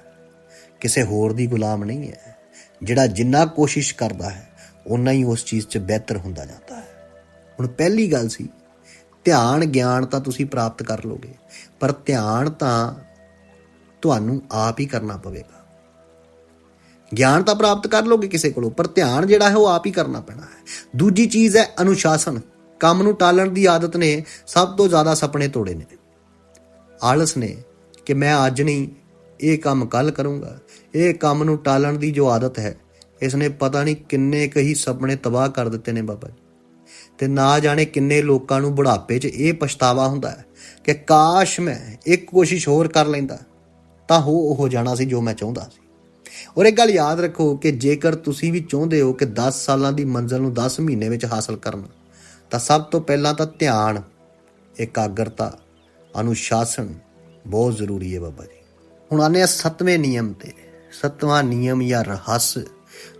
ਕਿਸੇ ਹੋਰ ਦੀ ਗੁਲਾਮ ਨਹੀਂ ਹੈ, ਜਿਹੜਾ ਜਿੰਨਾ ਕੋਸ਼ਿਸ਼ ਕਰਦਾ ਹੈ ਉਨਾ ਹੀ ਉਸ ਚੀਜ਼ 'ਚ ਬਿਹਤਰ ਹੁੰਦਾ ਜਾਂਦਾ ਹੈ। ਹੁਣ ਪਹਿਲੀ ਗੱਲ ਸੀ, ਧਿਆਨ ਗਿਆਨ ਤਾਂ ਤੁਸੀਂ ਪ੍ਰਾਪਤ ਕਰ ਲੋਗੇ, ਪਰ ਧਿਆਨ ਤਾਂ ਤੁਹਾਨੂੰ ਆਪ ਹੀ ਕਰਨਾ ਪਵੇਗਾ। ਗਿਆਨ ਤਾਂ ਪ੍ਰਾਪਤ ਕਰ ਲੋਗੇ ਕਿਸੇ ਕੋਲੋਂ, ਪਰ ਧਿਆਨ ਜਿਹੜਾ ਹੈ ਉਹ ਆਪ ਹੀ ਕਰਨਾ ਪੈਣਾ ਹੈ। ਦੂਜੀ ਚੀਜ਼ ਹੈ ਅਨੁਸ਼ਾਸਨ। ਕੰਮ ਨੂੰ ਟਾਲਣ ਦੀ ਆਦਤ ਨੇ ਸਭ ਤੋਂ ਜ਼ਿਆਦਾ ਸੁਪਨੇ ਤੋੜੇ ਨੇ। ਆਲਸ ਨੇ ਕਿ ਮੈਂ ਅੱਜ ਨਹੀਂ, ਇਹ ਕੰਮ ਕੱਲ ਕਰੂੰਗਾ। ਇਹ ਕੰਮ ਨੂੰ ਟਾਲਣ ਦੀ ਜੋ ਆਦਤ ਹੈ ਇਸ ਨੇ ਪਤਾ ਨਹੀਂ ਕਿੰਨੇ ਕਹੀ ਸੁਪਨੇ ਤਬਾਹ ਕਰ ਦਿੱਤੇ ਨੇ ਬਾਬਾ ਜੀ। ਤੇ ਨਾ ਜਾਣੇ ਕਿੰਨੇ ਲੋਕਾਂ ਨੂੰ ਬੁਢਾਪੇ 'ਚ ਇਹ ਪਛਤਾਵਾ ਹੁੰਦਾ ਹੈ ਕਿ ਕਾਸ਼ ਮੈਂ ਇੱਕ ਕੋਸ਼ਿਸ਼ ਹੋਰ ਕਰ ਲੈਂਦਾ, ਤਾਂ ਹੋ ਉਹ ਜਾਣਾ ਸੀ ਜੋ ਮੈਂ ਚਾਹੁੰਦਾ ਸੀ। ਔਰ ਇੱਕ ਗੱਲ ਯਾਦ ਰੱਖੋ ਕਿ ਜੇਕਰ ਤੁਸੀਂ ਵੀ ਚਾਹੁੰਦੇ ਹੋ ਕਿ 10 ਸਾਲਾਂ ਦੀ ਮੰਜ਼ਿਲ ਨੂੰ 10 ਮਹੀਨੇ ਵਿੱਚ ਹਾਸਲ ਕਰਨਾ, ਤਾਂ ਸਭ ਤੋਂ ਪਹਿਲਾਂ ਤਾਂ ਧਿਆਨ, ਇਕਾਗਰਤਾ, ਅਨੁਸ਼ਾਸਨ ਬਹੁਤ ਜ਼ਰੂਰੀ ਹੈ ਬਾਬਾ ਜੀ। ਹੁਣ ਆਨੇ ਆ ਸੱਤਵੇਂ ਨਿਯਮ ਤੇ। ਸੱਤਵਾਂ ਨਿਯਮ ਜਾਂ ਰਹੱਸ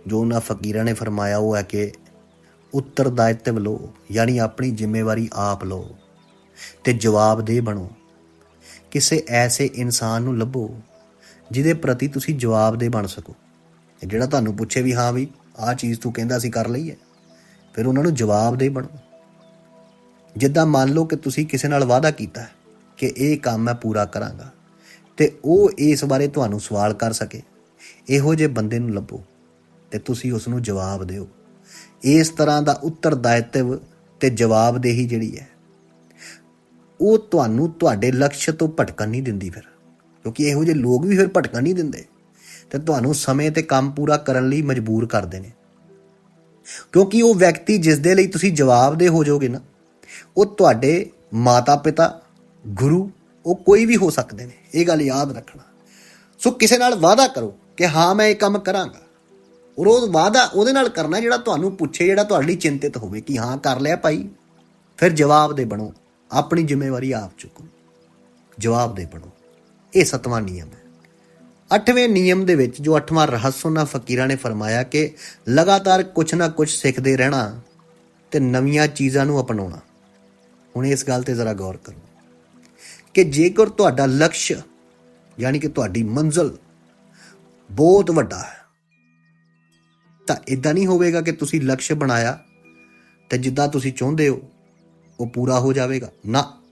ਜੋ ਉਹਨਾਂ ਫਕੀਰਾਂ ਨੇ ਫਰਮਾਇਆ, ਉਹ ਹੈ ਕਿ ਉੱਤਰਦਾਇਤਵ ਲਓ ਯਾਨੀ ਆਪਣੀ ਜ਼ਿੰਮੇਵਾਰੀ ਆਪ ਲਓ ਤੇ ਜਵਾਬਦੇਹ ਬਣੋ। ਕਿਸੇ ਐਸੇ ਇਨਸਾਨ ਨੂੰ ਲੱਭੋ ਜਿਹਦੇ ਪ੍ਰਤੀ ਤੁਸੀਂ ਜਵਾਬਦੇਹ ਬਣ ਸਕੋ। ਜਿਹੜਾ ਤੁਹਾਨੂੰ ਪੁੱਛੇ ਵੀ, ਹਾਂ ਵੀ, ਆਹ ਚੀਜ਼ ਤੂੰ ਕਹਿੰਦਾ ਸੀ, ਕਰ ਲਈ ਹੈ। ਫਿਰ ਉਹਨਾਂ ਨੂੰ ਜਵਾਬਦੇਹ ਬਣੋ। ਜਿੱਦਾਂ ਮੰਨ ਲਓ ਕਿ ਤੁਸੀਂ ਕਿਸੇ ਨਾਲ ਵਾਅਦਾ ਕੀਤਾ ਕਿ ਇਹ ਕੰਮ ਮੈਂ ਪੂਰਾ ਕਰਾਂਗਾ ਤੇ ਉਹ ਇਸ ਬਾਰੇ ਤੁਹਾਨੂੰ ਸਵਾਲ ਕਰ ਸਕੇ, ਇਹੋ ਜਿਹੇ ਬੰਦੇ ਨੂੰ ਲੱਭੋ। ਤੇ ਤੁਸੀਂ ਉਸ ਨੂੰ ਜਵਾਬ ਦਿਓ। ਇਸ ਤਰ੍ਹਾਂ ਦਾ ਉੱਤਰਦਾਇਤਵ ਤੇ ਜਵਾਬਦੇਹੀ ਜਿਹੜੀ ਹੈ, ਉਹ ਤੁਹਾਨੂੰ ਤੁਹਾਡੇ ਲਕਸ਼ ਤੋਂ ਭਟਕਣ ਨਹੀਂ ਦਿੰਦੀ ਫਿਰ। ਕਿਉਂਕਿ ਇਹੋ ਜਿਹੇ ਲੋਕ ਵੀ ਫਿਰ ਭਟਕਣ ਨਹੀਂ ਦਿੰਦੇ। ਤੇ ਤੁਹਾਨੂੰ ਸਮੇਂ ਤੇ ਕੰਮ ਪੂਰਾ ਕਰਨ ਲਈ ਮਜਬੂਰ ਕਰਦੇ ਨੇ। ਕਿਉਂਕਿ ਉਹ ਵਿਅਕਤੀ ਜਿਸ ਦੇ ਲਈ ਤੁਸੀਂ ਜਵਾਬਦੇਹ ਹੋ ਜਾਓਗੇ ਨਾ, ਉਹ ਤੁਹਾਡੇ ਮਾਤਾ-ਪਿਤਾ, ਗੁਰੂ, ਉਹ ਕੋਈ ਵੀ ਹੋ ਸਕਦੇ ਨੇ। ਇਹ ਗੱਲ ਯਾਦ ਰੱਖਣਾ। ਸੋ ਕਿਸੇ ਨਾਲ ਵਾਅਦਾ ਕਰੋ ਕਿ ਹਾਂ, ਮੈਂ ਇਹ ਕੰਮ ਕਰਾਂਗਾ। ਔਰ ਉਹ ਵਾਅਦਾ ਉਹਦੇ ਨਾਲ ਕਰਨਾ ਜਿਹੜਾ ਤੁਹਾਨੂੰ ਪੁੱਛੇ, ਜਿਹੜਾ ਤੁਹਾਡੇ ਲਈ ਚਿੰਤਿਤ ਹੋਵੇ ਕਿ ਹਾਂ, ਕਰ ਲਿਆ ਭਾਈ। ਫਿਰ ਜਵਾਬ ਦੇ ਬਣੋ। ਆਪਣੀ ਜ਼ਿੰਮੇਵਾਰੀ ਆਪ ਚੁੱਕੋ। ਜਵਾਬ ਦੇ ਬਣੋ। ਇਹ ਸਤਵਾਂ ਨਿਯਮ ਹੈ। ਅੱਠਵੇਂ ਨਿਯਮ ਦੇ ਵਿੱਚ ਜੋ ਅੱਠਵਾਂ ਰਹੱਸ ਉਹਨਾਂ ਫਕੀਰਾਂ ਨੇ ਫਰਮਾਇਆ ਕਿ ਲਗਾਤਾਰ ਕੁਝ ਨਾ ਕੁਝ ਸਿੱਖਦੇ ਰਹਿਣਾ ਤੇ ਨਵੀਆਂ ਚੀਜ਼ਾਂ ਨੂੰ ਅਪਣਾਉਣਾ। ਹੁਣ ਇਸ ਗੱਲ ਤੇ ਜ਼ਰਾ ਗੌਰ ਕਰੋ ਕਿ ਜੇਕਰ ਤੁਹਾਡਾ ਲਕਸ਼, ਯਾਨੀ ਕਿ ਤੁਹਾਡੀ ਮੰਜ਼ਲ ਬਹੁਤ ਵੱਡਾ ਹੈ ਤਾਂ ਇਦਾਂ ਨਹੀਂ ਹੋਵੇਗਾ ਕਿ ਤੁਸੀਂ ਲਕਸ਼ ਬਣਾਇਆ ਤੇ ਜਿੱਦਾਂ ਤੁਸੀਂ ਚਾਹੁੰਦੇ ਹੋ, ਉਹ ਪੂਰਾ ਹੋ ਜਾਵੇਗਾ। ਨਾ।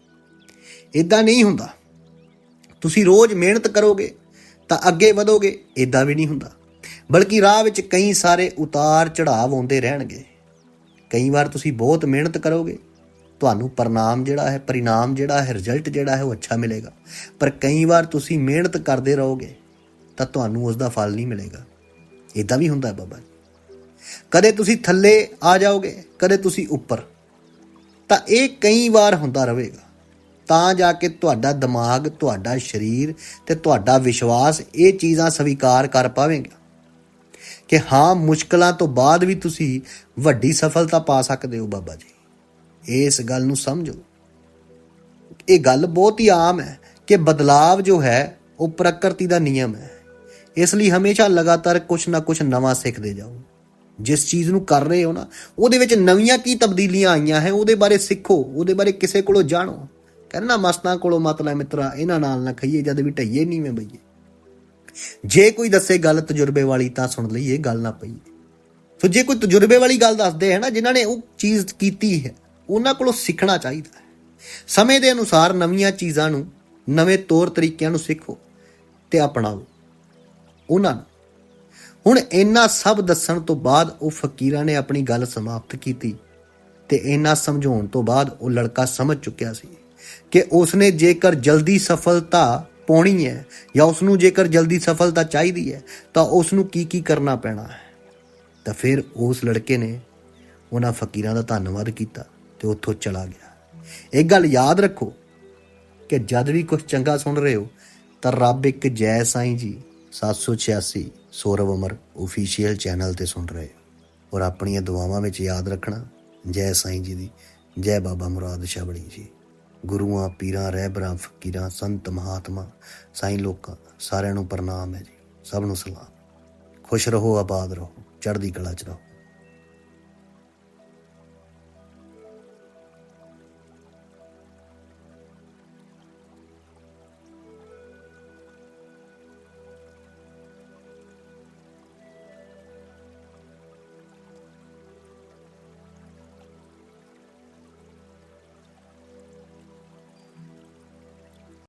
ਇਦਾਂ ਨਹੀਂ ਹੁੰਦਾ। ਤੁਸੀਂ ਰੋਜ਼ ਮਿਹਨਤ ਕਰੋਗੇ ਤਾਂ ਅੱਗੇ ਵਧੋਗੇ ਇਦਾਂ ਵੀ ਨਹੀਂ ਹੁੰਦਾ। ਬਲਕਿ ਰਾਹ ਵਿੱਚ ਕਈ ਸਾਰੇ ਉਤਾਰ ਚੜਾਵ ਆਉਂਦੇ ਰਹਿਣਗੇ। ਕਈ ਵਾਰ ਤੁਸੀਂ ਬਹੁਤ ਮਿਹਨਤ ਕਰੋਗੇ, ਤੁਹਾਨੂੰ ਪਰਿਣਾਮ ਜਿਹੜਾ ਹੈ, ਪਰਿਣਾਮ ਜਿਹੜਾ ਹੈ ਰਿਜ਼ਲਟ ਜਿਹੜਾ ਹੈ, ਉਹ ਅੱਛਾ ਮਿਲੇਗਾ। ਪਰ ਕਈ ਵਾਰ ਤੁਸੀਂ ਮਿਹਨਤ ਕਰਦੇ ਰਹੋਗੇ, ਤਾਂ ਤੁਹਾਨੂੰ ਉਸ ਦਾ ਫਲ ਨਹੀਂ ਮਿਲੇਗਾ। ਇਦਾਂ ਵੀ ਹੁੰਦਾ ਹੈ ਬਾਬਾ ਜੀ। ਕਦੇ ਤੁਸੀਂ ਥੱਲੇ ਆ ਜਾਓਗੇ, ਕਦੇ ਤੁਸੀਂ ਉੱਪਰ। ਤਾਂ ਇਹ ਕਈ ਵਾਰ ਹੁੰਦਾ ਰਹੇਗਾ। ਤਾਂ ਜਾ ਕੇ ਤੁਹਾਡਾ ਦਿਮਾਗ, ਤੁਹਾਡਾ ਸਰੀਰ ਤੇ ਤੁਹਾਡਾ ਵਿਸ਼ਵਾਸ ਇਹ ਚੀਜ਼ਾਂ ਸਵੀਕਾਰ ਕਰ ਪਾਵੇਗਾ ਕਿ ਹਾਂ, ਮੁਸ਼ਕਲਾਂ ਤੋਂ ਬਾਅਦ ਵੀ ਤੁਸੀਂ ਵੱਡੀ ਸਫਲਤਾ ਪਾ ਸਕਦੇ ਹੋ ਬਾਬਾ ਜੀ। ਇਸ ਗੱਲ ਨੂੰ ਸਮਝੋ। ਇਹ ਗੱਲ ਬਹੁਤ ਹੀ ਆਮ ਹੈ ਕਿ ਬਦਲਾਵ ਜੋ ਹੈ, ਉਹ ਪ੍ਰਕਿਰਤੀ ਦਾ ਨਿਯਮ ਹੈ। ਇਸ ਲਈ ਹਮੇਸ਼ਾ ਲਗਾਤਾਰ ਕੁਝ ਨਾ ਕੁਝ ਨਵਾਂ ਸਿੱਖਦੇ ਜਾਓ। ਜਿਸ ਚੀਜ਼ ਨੂੰ ਕਰ ਰਹੇ ਹੋ ਨਾ, ਉਹਦੇ ਵਿੱਚ ਨਵੀਆਂ ਕੀ ਤਬਦੀਲੀਆਂ ਆਈਆਂ ਹੈ, ਉਹਦੇ ਬਾਰੇ ਸਿੱਖੋ, ਉਹਦੇ ਬਾਰੇ ਕਿਸੇ ਕੋਲੋਂ ਜਾਣੋ। ਕਹਿੰਦਾ ਮਸਤਾਂ ਕੋਲੋਂ ਮਤ ਲੈ ਮਿੱਤਰਾ, ਇਹਨਾਂ ਨਾਲ ਨਾ ਖਈਏ, ਜਦ ਵੀ ਢਈਏ ਨੀਵੇਂ ਬਈਏ। ਜੇ ਕੋਈ ਦੱਸੇ ਗੱਲ ਤਜਰਬੇ ਵਾਲੀ, ਤਾਂ ਸੁਣ ਲਈਏ, ਗੱਲ ਨਾ ਪਈ ਸੋ ਜੇ ਕੋਈ ਤਜਰਬੇ ਵਾਲੀ ਗੱਲ ਦੱਸਦੇ ਹੈ ਨਾ, ਜਿਨ੍ਹਾਂ ਨੇ ਉਹ ਚੀਜ਼ ਕੀਤੀ ਹੈ, ਉਹਨਾਂ ਕੋਲੋਂ ਸਿੱਖਣਾ ਚਾਹੀਦਾ ਹੈ। ਸਮੇਂ ਦੇ ਅਨੁਸਾਰ ਨਵੀਆਂ ਚੀਜ਼ਾਂ ਨੂੰ, ਨਵੇਂ ਤੌਰ ਤਰੀਕਿਆਂ ਨੂੰ ਸਿੱਖੋ ਤੇ ਅਪਣਾਓ। ਉਹਨਾਂ ਨੂੰ। ਹੁਣ ਇੰਨਾ ਸਭ ਦੱਸਣ ਤੋਂ ਬਾਅਦ ਉਹ ਫਕੀਰਾਂ ਨੇ ਆਪਣੀ ਗੱਲ ਸਮਾਪਤ ਕੀਤੀ ਤੇ ਇੰਨਾ ਸਮਝਾਉਣ ਤੋਂ ਬਾਅਦ ਉਹ ਲੜਕਾ ਸਮਝ ਚੁੱਕਿਆ ਸੀ ਕਿ ਉਸਨੇ ਜੇਕਰ ਜਲਦੀ ਸਫਲਤਾ ਪਾਉਣੀ ਹੈ ਜਾਂ ਉਸ ਨੂੰ ਜੇਕਰ ਜਲਦੀ ਸਫਲਤਾ ਚਾਹੀਦੀ ਹੈ ਤਾਂ ਉਸ ਨੂੰ ਕੀ ਕੀ ਕਰਨਾ ਪੈਣਾ ਹੈ। ਤਾਂ ਫਿਰ ਉਸ ਲੜਕੇ ਨੇ ਉਹਨਾਂ ਫਕੀਰਾਂ ਦਾ ਧੰਨਵਾਦ ਕੀਤਾ ਤੇ ਉੱਥੋਂ ਚਲਾ ਗਿਆ। ਇੱਕ ਗੱਲ ਯਾਦ ਰੱਖੋ ਕਿ ਜਦ ਵੀ ਕੁਝ ਚੰਗਾ ਸੁਣ ਰਹੇ ਹੋ ਤਾਂ ਰੱਬ ਇੱਕ ਜੈ ਸਾਈਂ ਜੀ। 786 ਸੌਰਵ ਅਮਰ ਅਫੀਸ਼ੀਅਲ ਚੈਨਲ ਤੇ ਸੁਣ ਰਹੇ ਹੋ। ਔਰ ਆਪਣੀਆਂ ਦੁਆਵਾਂ ਵਿੱਚ ਯਾਦ ਰੱਖਣਾ, ਜੈ ਸਾਈਂ ਜੀ ਦੀ, ਜੈ ਬਾਬਾ ਮੁਰਾਦ ਸ਼ਬੜੀ ਜੀ। ਗੁਰੂਆਂ, ਪੀਰਾਂ ਰਹਿਬਰਾਂ ਫਕੀਰਾਂ, ਸੰਤ, ਮਹਾਤਮਾ, ਸਾਈਂ ਲੋਕਾਂ, ਸਾਰਿਆਂ ਨੂੰ ਪ੍ਰਣਾਮ ਹੈ ਜੀ। ਸਭ ਨੂੰ ਸਲਾਮ। ਖੁਸ਼ ਰਹੋ, ਆਬਾਦ ਰਹੋ, ਚੜ੍ਹਦੀ ਕਲਾ ਚ ਰਹੋ।